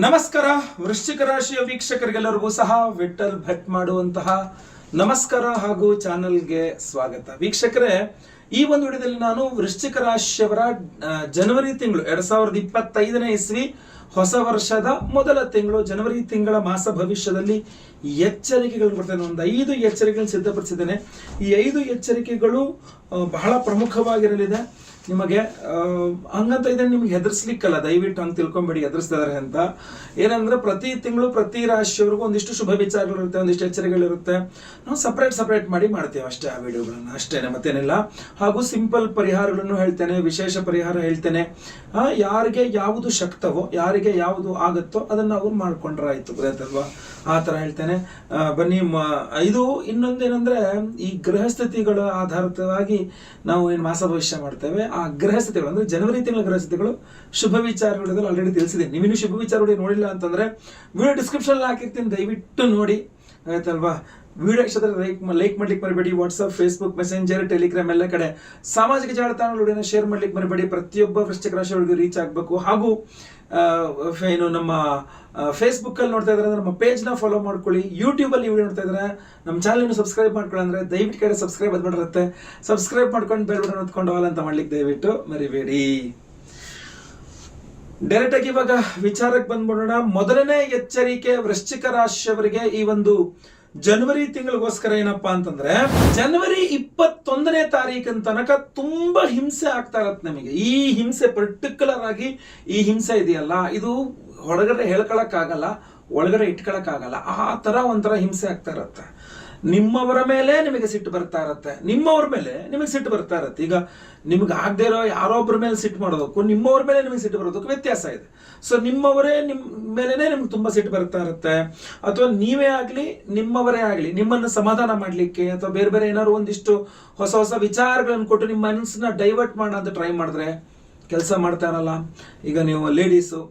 ನಮಸ್ಕಾರ. ವೃಶ್ಚಿಕ ರಾಶಿಯ ವೀಕ್ಷಕರಿಗೆಲ್ಲರಿಗೂ ಸಹ ವಿಠಲ್ ಭಟ್ ಮಾಡುವಂತಹ ನಮಸ್ಕಾರ ಹಾಗೂ ಚಾನಲ್ಗೆ ಸ್ವಾಗತ. ವೀಕ್ಷಕರೇ, ಈ ಒಂದು ವಿಡಿಯೋದಲ್ಲಿ ನಾನು ವೃಶ್ಚಿಕ ರಾಶಿಯವರ ಜನವರಿ ತಿಂಗಳು, ಎರಡ್ ಸಾವಿರದ ಇಪ್ಪತ್ತೈದನೇ ಇಸ್ವಿ, ಹೊಸ ವರ್ಷದ ಮೊದಲ ತಿಂಗಳು, ಜನವರಿ ತಿಂಗಳ ಮಾಸ ಭವಿಷ್ಯದಲ್ಲಿ ಎಚ್ಚರಿಕೆಗಳು ಬರ್ತೇನೆ ಒಂದು ಐದು ಎಚ್ಚರಿಕೆಗಳನ್ನು ಸಿದ್ಧಪಡಿಸಿದ್ದೇನೆ. ಈ ಐದು ಎಚ್ಚರಿಕೆಗಳು ಬಹಳ ಪ್ರಮುಖವಾಗಿರಲಿದೆ. ನಿಮಗೆ ಹಂಗಂತ ಇದನ್ನು ನಿಮ್ಗೆ ಹೆದರ್ಸ್ಲಿಕ್ಕಲ್ಲ, ದಯವಿಟ್ಟು ಹಂಗೆ ತಿಳ್ಕೊಂಬೇಡಿ, ಹೆದರ್ಸ್ತಿದಾರೆ ಅಂತ. ಏನಂದ್ರೆ ಪ್ರತಿ ತಿಂಗಳು ಪ್ರತಿ ರಾಶಿಯವ್ರಿಗೂ ಒಂದಿಷ್ಟು ಶುಭ ವಿಚಾರಗಳಿರುತ್ತೆ ಒಂದಿಷ್ಟು ಎಚ್ಚರಿಕೆಗಳಿರುತ್ತೆ ನಾವು ಸಪ್ರೇಟ್ ಸಪ್ರೇಟ್ ಮಾಡಿ ಮಾಡ್ತೇವೆ ಅಷ್ಟೇ ಆ ವಿಡಿಯೋಗಳನ್ನು, ಅಷ್ಟೇನೆ, ಮತ್ತೇನಿಲ್ಲ. ಹಾಗೂ ಸಿಂಪಲ್ ಪರಿಹಾರಗಳನ್ನು ಹೇಳ್ತೇನೆ, ವಿಶೇಷ ಪರಿಹಾರ ಹೇಳ್ತೇನೆ. ಯಾರಿಗೆ ಯಾವುದು ಶಕ್ತವೋ, ಯಾರಿಗೆ ಯಾವುದು ಆಗುತ್ತೋ ಅದನ್ನ ಅವ್ರು ಮಾಡ್ಕೊಂಡ್ರೆ ಆಯ್ತು ಗೊತ್ತಾಯ್ತಲ್ವಾ ಆ ಥರ ಹೇಳ್ತೇನೆ. ಬನ್ನಿ ಇದು ಇನ್ನೊಂದೇನಂದ್ರೆ ಈ ಗ್ರಹಸ್ಥಿತಿಗಳ ಆಧಾರಿತವಾಗಿ ನಾವು ಏನು ಮಾಸ ಭವಿಷ್ಯ ಮಾಡ್ತೇವೆ. ಆ ಗ್ರಹಸ್ಥಿತಿಗಳು, ಅಂದ್ರೆ ಜನವರಿ ತಿಂಗಳ ಗ್ರಹಸ್ಥಿತಿಗಳು, ಶುಭ ವಿಚಾರಗಳು ಆಲ್ರೆಡಿ ತಿಳಿಸಿದೆ. ನೀವಿನ್ನು ಶುಭ ವಿಚಾರಗಳು ನೋಡಿಲ್ಲ ಅಂತಂದ್ರೆ ವಿಡಿಯೋ ಡಿಸ್ಕ್ರಿಪ್ಷನ್ ಹಾಕಿರ್ತೀನಿ, ದಯವಿಟ್ಟು ನೋಡಿ. ಆಯ್ತಲ್ವಾ? ವಿಡಿಯೋ ಇಷ್ಟ ಲೈಕ್ ಲೈಕ್ ಮಾಡ್ಲಿಕ್ಕೆ ಬರಬೇಡಿ ವಾಟ್ಸ್ಆಪ್ ಫೇಸ್ಬುಕ್ ಮೆಸೆಂಜರ್ ಟೆಲಿಗ್ರಾಮ್ ಎಲ್ಲ ಕಡೆ ಸಾಮಾಜಿಕ ಜಾಲತಾಣಗಳನ್ನ ಶೇರ್ ಮಾಡ್ಲಿಕ್ಕೆ ಬರಬೇಡಿ ಪ್ರತಿಯೊಬ್ಬ ವೃಶ್ಚಿಕ ರಾಶಿಯೊಳಗೆ ರೀಚ್ ಆಗಬೇಕು. ಹಾಗೂ ಏನು ನಮ್ಮ ಫೇಸ್ಬುಕ್ ಅಲ್ಲಿ ನೋಡ್ತಾ ಇದ್ರೆ ನಮ್ಮ ಪೇಜ್ನ ಫಾಲೋ ಮಾಡ್ಕೊಳ್ಳಿ. ಯೂಟ್ಯೂಬಲ್ಲಿ ವಿಡಿಯೋ ನೋಡ್ತಾ ಇದ್ರೆ ನಮ್ಮ ಚಾನಲ್ ಸಬ್ಸ್ಕ್ರೈಬ್ ಮಾಡ್ಕೊಳ್ಳಿ ಅಂದ್ರೆ ದಯವಿಟ್ಟು ಕಡೆ ಸಬ್ಸ್ಕ್ರೈಬ್ ಅದ್ ಮಾಡಿರುತ್ತೆ ಸಬ್ಸ್ಕ್ರೈಬ್ ಮಾಡ್ಕೊಂಡು ಬೆಲ್ ಬಟನ್ ಹೊತ್ಕೊಂಡು ಆಲ್ ಅಂತ ಮಾಡ್ಲಿಕ್ಕೆ ದಯವಿಟ್ಟು ಮರಿಬೇಡಿ. ಡೈರೆಕ್ಟ್ ಆಗಿ ಇವಾಗ ವಿಚಾರಕ್ಕೆ ಬಂದ್ಬಿಡೋಣ. ಮೊದಲನೇ ಎಚ್ಚರಿಕೆ ವೃಶ್ಚಿಕ ರಾಶಿಯವರಿಗೆ ಈ ಒಂದು ಜನವರಿ ತಿಂಗಳಿಗೋಸ್ಕರ ಏನಪ್ಪಾ ಅಂತಂದ್ರೆ ಜನವರಿ ಇಪ್ಪತ್ತೊಂದನೇ ತಾರೀಕಿನ ತನಕ ತುಂಬಾ ಹಿಂಸೆ ಆಗ್ತಾ ಇರತ್ತೆ ನಮಗೆ. ಈ ಹಿಂಸೆ ಪರ್ಟಿಕ್ಯುಲರ್ ಆಗಿ ಈ ಹಿಂಸೆ ಇದೆಯಲ್ಲ? ಇದು ಹೊರಗಡೆ ಹೇಳ್ಕೊಳಕ್ ಆಗಲ್ಲ ಒಳಗಡೆ ಇಟ್ಕೊಳಕ್ ಆಗಲ್ಲ ಆ ಥರ ಒಂಥರ ಹಿಂಸೆ ಆಗ್ತಾ ಇರತ್ತೆ. ನಿಮ್ಮವರ ಮೇಲೆ ನಿಮಗೆ ಸಿಟ್ಟು ಬರ್ತಾ ಇರತ್ತೆ. ನಿಮ್ಮವ್ರ ಮೇಲೆ ನಿಮಗೆ ಸಿಟ್ಟು ಬರ್ತಾ ಇರತ್ತೆ. ಈಗ ನಿಮ್ಗೆ ಆಗದೆ ಇರೋ ಯಾರೊಬ್ಬರ ಮೇಲೆ ಸಿಟ್ಟು ಮಾಡೋದಕ್ಕೂ ನಿಮ್ಮವ್ರ ಮೇಲೆ ನಿಮಗೆ ಸಿಟ್ಟು ಬರೋದಕ್ಕೂ ವ್ಯತ್ಯಾಸ ಇದೆ. ಸೊ ನಿಮ್ಮವರೇ ನಿಮ್ಮ ಮೇಲೇ ನಿಮ್ಗೆ ತುಂಬ ಸಿಟ್ಟು ಬರ್ತಾ ಇರುತ್ತೆ. ಅಥವಾ ನೀವೇ ಆಗಲಿ, ನಿಮ್ಮವರೇ ಆಗಲಿ, ನಿಮ್ಮನ್ನು ಸಮಾಧಾನ ಮಾಡ್ಲಿಕ್ಕೆ ಅಥವಾ ಬೇರೆ ಬೇರೆ ಏನಾದ್ರು ಒಂದಿಷ್ಟು ಹೊಸ ಹೊಸ ವಿಚಾರಗಳನ್ನು ಕೊಟ್ಟು ನಿಮ್ಮ ಮನಸ್ಸನ್ನ ಡೈವರ್ಟ್ ಮಾಡೋ ಅಂತ ಟ್ರೈ ಮಾಡಿದ್ರೆ ಕೆಲಸ ಮಾಡ್ತಾ ಇರಲ್ಲ. ಈಗ ನೀವು ಲೇಡೀಸು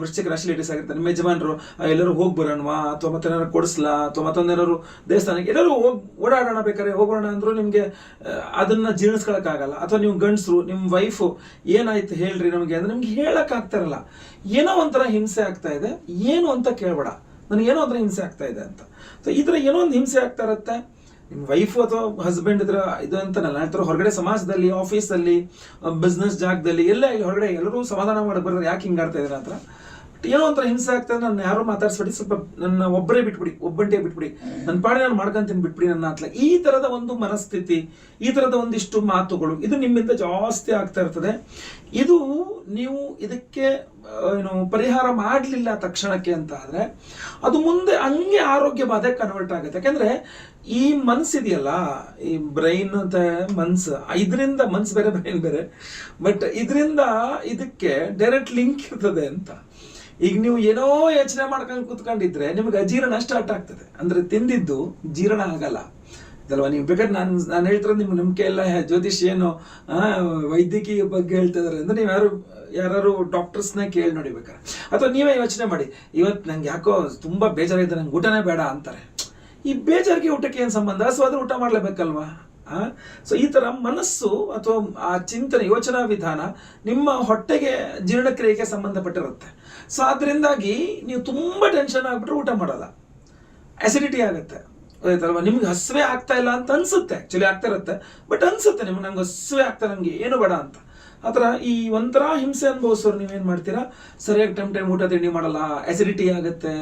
ವೃಶ್ಚಿಕ ರಾಶಿ ಲೇಡೀಸ್ ಆಗಿರ್ತಾರೆ. ನಿಮ್ಮ ಯಜಮಾನರು ಎಲ್ಲರೂ ಹೋಗಿ ಬರೋಣವಾ? ಅಥವಾ ಮತ್ತೆ ಏನಾದ್ರು ಕೊಡಿಸ್ಲಾ? ಅಥವಾ ಮತ್ತೊಂದೇನಾದ್ರು ದೇವಸ್ಥಾನಕ್ಕೆ? ಎಲ್ಲರೂ ಹೋಗಿ ಓಡಾಡೋಣ ಬೇಕಾದ್ರೆ ಹೋಗೋಣ ಅಂದರೂ ನಿಮಗೆ ಅದನ್ನ ಜೀರ್ಣಿಸ್ಕೊಳಕ್ಕಾಗಲ್ಲ. ಅಥವಾ ನೀವು ಗಂಡಸರು ನಿಮ್ಮ ವೈಫು ಏನಾಯ್ತು ಹೇಳ್ರಿ ನಮಗೆ ಅಂದ್ರೆ ನಿಮ್ಗೆ ಹೇಳಕ್ ಆಗ್ತಾರಲ್ಲ ಏನೋ ಒಂಥರ ಹಿಂಸೆ ಆಗ್ತಾ ಇದೆ. ಏನು ಅಂತ ಕೇಳಬೇಡ. ನನಗೆ ಏನೋ ಒಂಥರ ಹಿಂಸೆ ಆಗ್ತಾ ಇದೆ ಅಂತ. ಸೊ ಈ ಥರ ಏನೋ ಒಂದು ಹಿಂಸೆ ಆಗ್ತಾ ಇರತ್ತೆ. ನಿಮ್ಮ ವೈಫ್ ಅಥವಾ ಹಸ್ಬೆಂಡ್ ಇದ್ರ ಇದು ಅಂತನಲ್ಲ ಹೇಳ್ತಾರೆ ಹೊರಗಡೆ ಸಮಾಜದಲ್ಲಿ ಆಫೀಸಲ್ಲಿ ಬಿಸ್ನೆಸ್ ಜಾಗದಲ್ಲಿ, ಎಲ್ಲ ಹೊರಗಡೆ ಎಲ್ಲರೂ ಸಮಾಧಾನ ಮಾಡಕ್ ಬರ್ತಾರೆ ಯಾಕೆ ಹಿಂಗೆ ಆಡ್ತಾ ಇದ್ದಾರೆ ಅಂತ ಏನೋ ಒಂಥರ ಹಿಂಸೆ ಆಗ್ತದೆ ನಾನು ಯಾರೋ ಮಾತಾಡ್ಸ್ಬಿಡಿ ಸ್ವಲ್ಪ ನನ್ನ ಒಬ್ಬರೇ ಬಿಟ್ಬಿಡಿ, ಒಬ್ಬಂಟೆ ಬಿಟ್ಬಿಡಿ ನನ್ನ ಪಾಡಿ ನಾನು ಮಾಡ್ಕೊಂತೀನಿ ಬಿಟ್ಬಿಡಿ ನನ್ನ ಹತ್ಲ ಈ ತರದ ಒಂದು ಮನಸ್ಥಿತಿ, ಈ ತರದ ಒಂದಿಷ್ಟು ಮಾತುಗಳು, ಇದು ನಿಮ್ಮಿಂದ ಜಾಸ್ತಿ ಆಗ್ತಾ ಇರ್ತದೆ. ಇದು ನೀವು ಇದಕ್ಕೆ ಏನು, ಪರಿಹಾರ ಮಾಡಲಿಲ್ಲ ತಕ್ಷಣಕ್ಕೆ ಅಂತ ಆದರೆ, ಅದು ಮುಂದೆ ಹಂಗೆ ಆರೋಗ್ಯ ಬಾಧೆ ಕನ್ವರ್ಟ್ ಆಗುತ್ತೆ. ಯಾಕಂದ್ರೆ ಈ ಮನ್ಸಿದೆಯಲ್ಲ ಈ ಬ್ರೈನ್ ಅಂತ ಮನ್ಸು ಇದರಿಂದ ಮನ್ಸು ಬೇರೆ ಬ್ರೈನ್ ಬೇರೆ, ಬಟ್ ಇದರಿಂದ ಇದಕ್ಕೆ ಡೈರೆಕ್ಟ್ ಲಿಂಕ್ ಇರ್ತದೆ ಅಂತ. ಈಗ ನೀವು ಏನೋ ಯೋಚನೆ ಮಾಡ್ಕೊಂಡು ಕೂತ್ಕೊಂಡಿದ್ರೆ ನಿಮ್ಗೆ ಅಜೀರ್ಣ ಸ್ಟಾರ್ಟ್ ಆಗ್ತದೆ. ಅಂದ್ರೆ ತಿಂದಿದ್ದು ಜೀರ್ಣ ಆಗಲ್ಲ. ಇದಲ್ವಾ, ನೀವು ಬೇಕಾದ್ರೆ ನಾನು ನಾನು ಹೇಳ್ತಾರೆ ನಿಮ್ಗೆ ನಂಬಿಕೆ ಎಲ್ಲ ಜ್ಯೋತಿಷ್ ಏನು ವೈದ್ಯಕೀಯ ಬಗ್ಗೆ ಹೇಳ್ತಾ ಇದಾರೆ ಅಂದ್ರೆ ನೀವು ಯಾರು ಯಾರು ಡಾಕ್ಟರ್ಸ್ನ ಕೇಳಿ ನೋಡಿ ಬೇಕಾದ್ರೆ. ಅಥವಾ ನೀವೇ ಯೋಚನೆ ಮಾಡಿ ಇವತ್ತು ನಂಗೆ ಯಾಕೋ ತುಂಬಾ ಬೇಜಾರಿದೆ ನಂಗೆ ಊಟನೇ ಬೇಡ ಅಂತಾರೆ. ಈ ಬೇಜಾರಿಗೆ ಊಟಕ್ಕೆ ಏನು ಸಂಬಂಧ? ಸೊ ಅದ್ರ ಊಟ ಮಾಡಲೇಬೇಕಲ್ವಾ? ಸೊ ಈ ತರ ಮನಸ್ಸು ಅಥವಾ ಆ ಚಿಂತನೆ, ಯೋಚನಾ ವಿಧಾನ ನಿಮ್ಮ ಹೊಟ್ಟೆಗೆ ಜೀರ್ಣಕ್ರಿಯೆಗೆ ಸಂಬಂಧಪಟ್ಟಿರುತ್ತೆ. ಸೊ ಅದರಿಂದಾಗಿ ನೀವು ತುಂಬ ಟೆನ್ಷನ್ ಆಗಿಬಿಟ್ರೆ ಊಟ ಮಾಡಲ್ಲ. ಅಸಿಡಿಟಿ ಆಗುತ್ತೆ. ಆಯ್ತಲ್ವಾ ನಿಮ್ಗೆ ಹಸುವೆ ಆಗ್ತಾ ಇಲ್ಲ ಅಂತ ಅನ್ಸುತ್ತೆ. ಆಕ್ಚುಲಿ ಆಗ್ತಾ ಇರುತ್ತೆ. ಬಟ್ ಅನ್ಸುತ್ತೆ ನಿಮ್ಗೆ, ನಂಗೆ ಹಸುವೆ ಆಗ್ತಾ ನಂಗೆ ಏನು ಬೇಡ ಅಂತ. ಆ ಥರ ಈ ಒಂಥರ ಹಿಂಸೆ ಅನುಭವಿಸೋರು ನೀವೇನು ಮಾಡ್ತೀರಾ? ಸರಿಯಾಗಿ ಟೈಮ್ ಟೈಮ್ ಊಟ ತಿಂಡಿ ಮಾಡಲ್ಲ ಅಸಿಡಿಟಿ ಆಗುತ್ತೆ,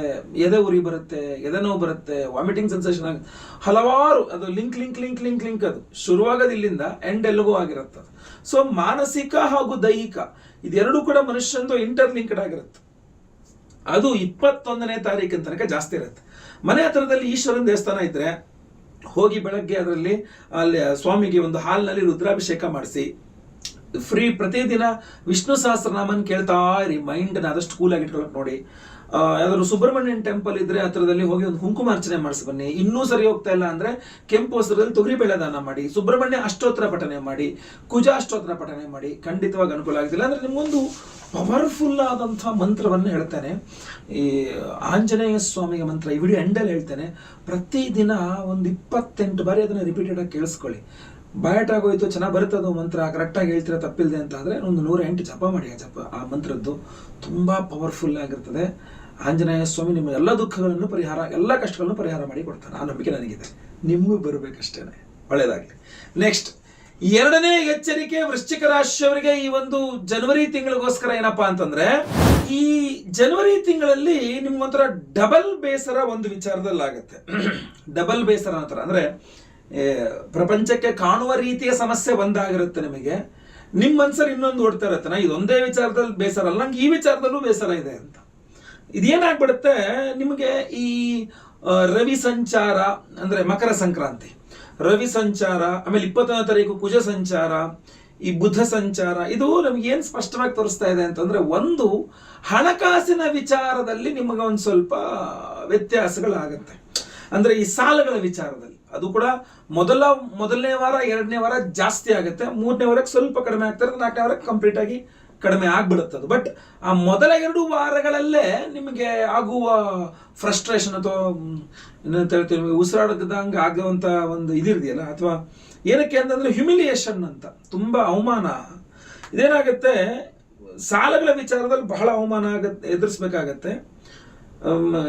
ಎದೆ ಉರಿ ಬರುತ್ತೆ, ಎದೆ ನೋವು ಬರುತ್ತೆ ವಾಮಿಟಿಂಗ್ ಸೆನ್ಸೇಷನ್ ಆಗುತ್ತೆ ಹಲವಾರು, ಅದು link link link link link ಅದು. ಶುರುವಾಗೋದು ಇಲ್ಲಿಂದ ಎಂಡ್ ಎಲ್ಲಿಗೂ ಆಗಿರುತ್ತೆ. ಸೊ ಮಾನಸಿಕ ಹಾಗೂ ದೈಹಿಕ ಇದೆರಡೂ ಕೂಡ ಮನುಷ್ಯಂದು ಇಂಟರ್ ಲಿಂಕ್ಡ್ ಆಗಿರುತ್ತೆ. ಅದು ಇಪ್ಪತ್ತೊಂದನೇ ತಾರೀಕಿನ ತನಕ ಜಾಸ್ತಿ ಇರುತ್ತೆ. ಮನೆ ಹತ್ರದಲ್ಲಿ ಈಶ್ವರನ ದೇವಸ್ಥಾನ ಇದ್ರೆ, ಹೋಗಿ ಬೆಳಗ್ಗೆ ಅದರಲ್ಲಿ ಅಲ್ಲಿ ಸ್ವಾಮಿಗೆ ಒಂದು ಹಾಲ್ನಲ್ಲಿ ರುದ್ರಾಭಿಷೇಕ ಮಾಡಿಸಿ ಫ್ರೀ ಪ್ರತಿದಿನ ವಿಷ್ಣು ಸಹಸ್ರನಾಮನ್ ಕೇಳ್ತಾ ಇರಿ ಮೈಂಡ್ ಆದಷ್ಟು ಕೂಲ್ ಆಗಿ ಇಟ್ಕೊಳಕ್ ನೋಡಿ. ಯಾವ್ದಾದ್ರು ಸುಬ್ರಹ್ಮಣ್ಯನ್ ಟೆಂಪಲ್ ಇದ್ರೆ ಹತ್ರದಲ್ಲಿ ಹೋಗಿ ಒಂದು ಕುಂಕುಮಾರ್ಚನೆ ಮಾಡಿಸಿ ಬನ್ನಿ. ಇನ್ನೂ ಸರಿ ಹೋಗ್ತಾ ಇಲ್ಲ ಅಂದ್ರೆ ಕೆಂಪು ವಸ್ತ್ರದಲ್ಲಿ ತೊಗರಿಬೇಳೆ ದಾನ ಮಾಡಿ, ಸುಬ್ರಹ್ಮಣ್ಯ ಅಷ್ಟೋತ್ತರ ಪಠನೆ ಮಾಡಿ ಕುಜಾ ಅಷ್ಟೋತ್ತರ ಪಠನೆ ಮಾಡಿ, ಖಂಡಿತವಾಗಿ ಅನುಕೂಲ ಆಗುದಿಲ್ಲ ಅಂದ್ರೆ ನಿಮ್ಮೊಂದು ಪವರ್ಫುಲ್ ಆದಂತಹ ಮಂತ್ರವನ್ನು ಹೇಳ್ತೇನೆ. ಈ ಆಂಜನೇಯ ಸ್ವಾಮಿಯ ಮಂತ್ರ ಈ ವಿಡಿಯೋ ಎಂಡಲ್ಲಿ ಹೇಳ್ತೇನೆ. ಪ್ರತಿದಿನ ಒಂದು ಇಪ್ಪತ್ತೆಂಟು ಬಾರಿ ಅದನ್ನ ರಿಪೀಟೆಡ್ ಆಗಿ ಕೇಳಿಸ್ಕೊಳ್ಳಿ. ಬಯಟ್ ಆಗೋಯ್ತು, ಚೆನ್ನಾಗಿ ಬರುತ್ತೆ ಅದು ಮಂತ್ರ ಕರೆಕ್ಟಾಗಿ ಹೇಳ್ತೀರಾ ತಪ್ಪಿಲ್ಲದೆ ಅಂತ ಆದರೆ ಒಂದು ನೂರ ಎಂಟು ಜಪ ಮಾಡಿ ಆ ಜಪ, ಆ ಮಂತ್ರದ್ದು. ತುಂಬ ಪವರ್ಫುಲ್ ಆಗಿರ್ತದೆ. ಆಂಜನೇಯ ಸ್ವಾಮಿ ನಿಮ್ಮ ಎಲ್ಲ ದುಃಖಗಳನ್ನು ಪರಿಹಾರ, ಎಲ್ಲ ಕಷ್ಟಗಳನ್ನು ಪರಿಹಾರ ಮಾಡಿ ಕೊಡ್ತಾನೆ ಆ ನಂಬಿಕೆ ನನಗಿದೆ. ನಿಮಗೂ ಬರಬೇಕಷ್ಟೇ ಒಳ್ಳೆಯದಾಗಲಿ ನೆಕ್ಸ್ಟ್ ಎರಡನೇ ಎಚ್ಚರಿಕೆ ವೃಶ್ಚಿಕ ರಾಶಿಯವರಿಗೆ ಈ ಒಂದು ಜನವರಿ ತಿಂಗಳಿಗೋಸ್ಕರ ಏನಪ್ಪಾ ಅಂತಂದ್ರೆ, ಈ ಜನವರಿ ತಿಂಗಳಲ್ಲಿ ನಿಮ್ಗೊಂಥರ ಡಬಲ್ ಬೇಸರ ಒಂದು ವಿಚಾರದಲ್ಲಿ ಆಗುತ್ತೆ ಡಬಲ್ ಬೇಸರ ಅಂತಾರೆ ಅಂದ್ರೆ ಪ್ರಪಂಚಕ್ಕೆ ಕಾಣುವ ರೀತಿಯ ಸಮಸ್ಯೆ ಒಂದಾಗಿರುತ್ತೆ ನಿಮಗೆ. ನಿಮ್ಮ ಮನ್ಸಲ್ಲಿ ಇನ್ನೊಂದು ಓಡ್ತಾ ಇರುತ್ತೆ. ನಾ ಇದೊಂದೇ ವಿಚಾರದಲ್ಲಿ ಬೇಸರ ಅಲ್ಲ, ನಂಗೆ ಈ ವಿಚಾರದಲ್ಲೂ ಬೇಸರ ಇದೆ ಅಂತ. ಇದೇನಾಗ್ಬಿಡುತ್ತೆ, ನಿಮಗೆ ಈ ರವಿ ಸಂಚಾರ ಅಂದ್ರೆ ಮಕರ ಸಂಕ್ರಾಂತಿ. ರವಿ ಸಂಚಾರ, ಆಮೇಲೆ ಇಪ್ಪತ್ತೊಂದನೇ ತಾರೀಕು ಕುಜ ಸಂಚಾರ, ಈ ಬುಧ ಸಂಚಾರ, ಇದು ನಮ್ಗೆ ಏನ್ ಸ್ಪಷ್ಟವಾಗಿ ತೋರಿಸ್ತಾ ಇದೆ ಅಂತಂದ್ರೆ ಒಂದು ಹಣಕಾಸಿನ ವಿಚಾರದಲ್ಲಿ ನಿಮಗೆ ಒಂದು ಸ್ವಲ್ಪ ವ್ಯತ್ಯಾಸಗಳಾಗತ್ತೆ. ಅಂದ್ರೆ ಈ ಸಾಲಗಳ ವಿಚಾರದಲ್ಲಿ. ಅದು ಕೂಡ ಮೊದಲ, ಮೊದಲನೇ ವಾರ, ಎರಡನೇ ವಾರ ಜಾಸ್ತಿ ಆಗುತ್ತೆ. ಮೂರನೇ ವಾರಕ್ಕೆ ಸ್ವಲ್ಪ ಕಡಿಮೆ ಆಗ್ತಾರೆ ನಾಲ್ಕನೇ ವಾರಕ್ಕೆ ಕಂಪ್ಲೀಟ್ ಆಗಿ ಕಡಿಮೆ ಆಗ್ಬಿಡುತ್ತೆ ಅದು. ಬಟ್ ಆ ಮೊದಲ ಎರಡು ವಾರಗಳಲ್ಲೇ ನಿಮಗೆ ಆಗುವ ಫ್ರಸ್ಟ್ರೇಷನ್ ಅಥವಾ ಏನಂತ ಹೇಳ್ತೀವಿ ಉಸಿರಾಡದಂಗೆ ಆಗುವಂತ ಒಂದು ಇದಿದೆಯಲ್ಲ ಅಥವಾ ಏನಕ್ಕೆ ಅಂತಂದ್ರೆ ಹ್ಯುಮಿಲಿಯೇಷನ್ ಅಂತ. ತುಂಬಾ ಅವಮಾನ. ಇದೇನಾಗುತ್ತೆ? ಸಾಲಗಳ ವಿಚಾರದಲ್ಲಿ ಬಹಳ ಅವಮಾನ ಆಗತ್ತೆ, ಎದುರಿಸ್ಬೇಕಾಗತ್ತೆ.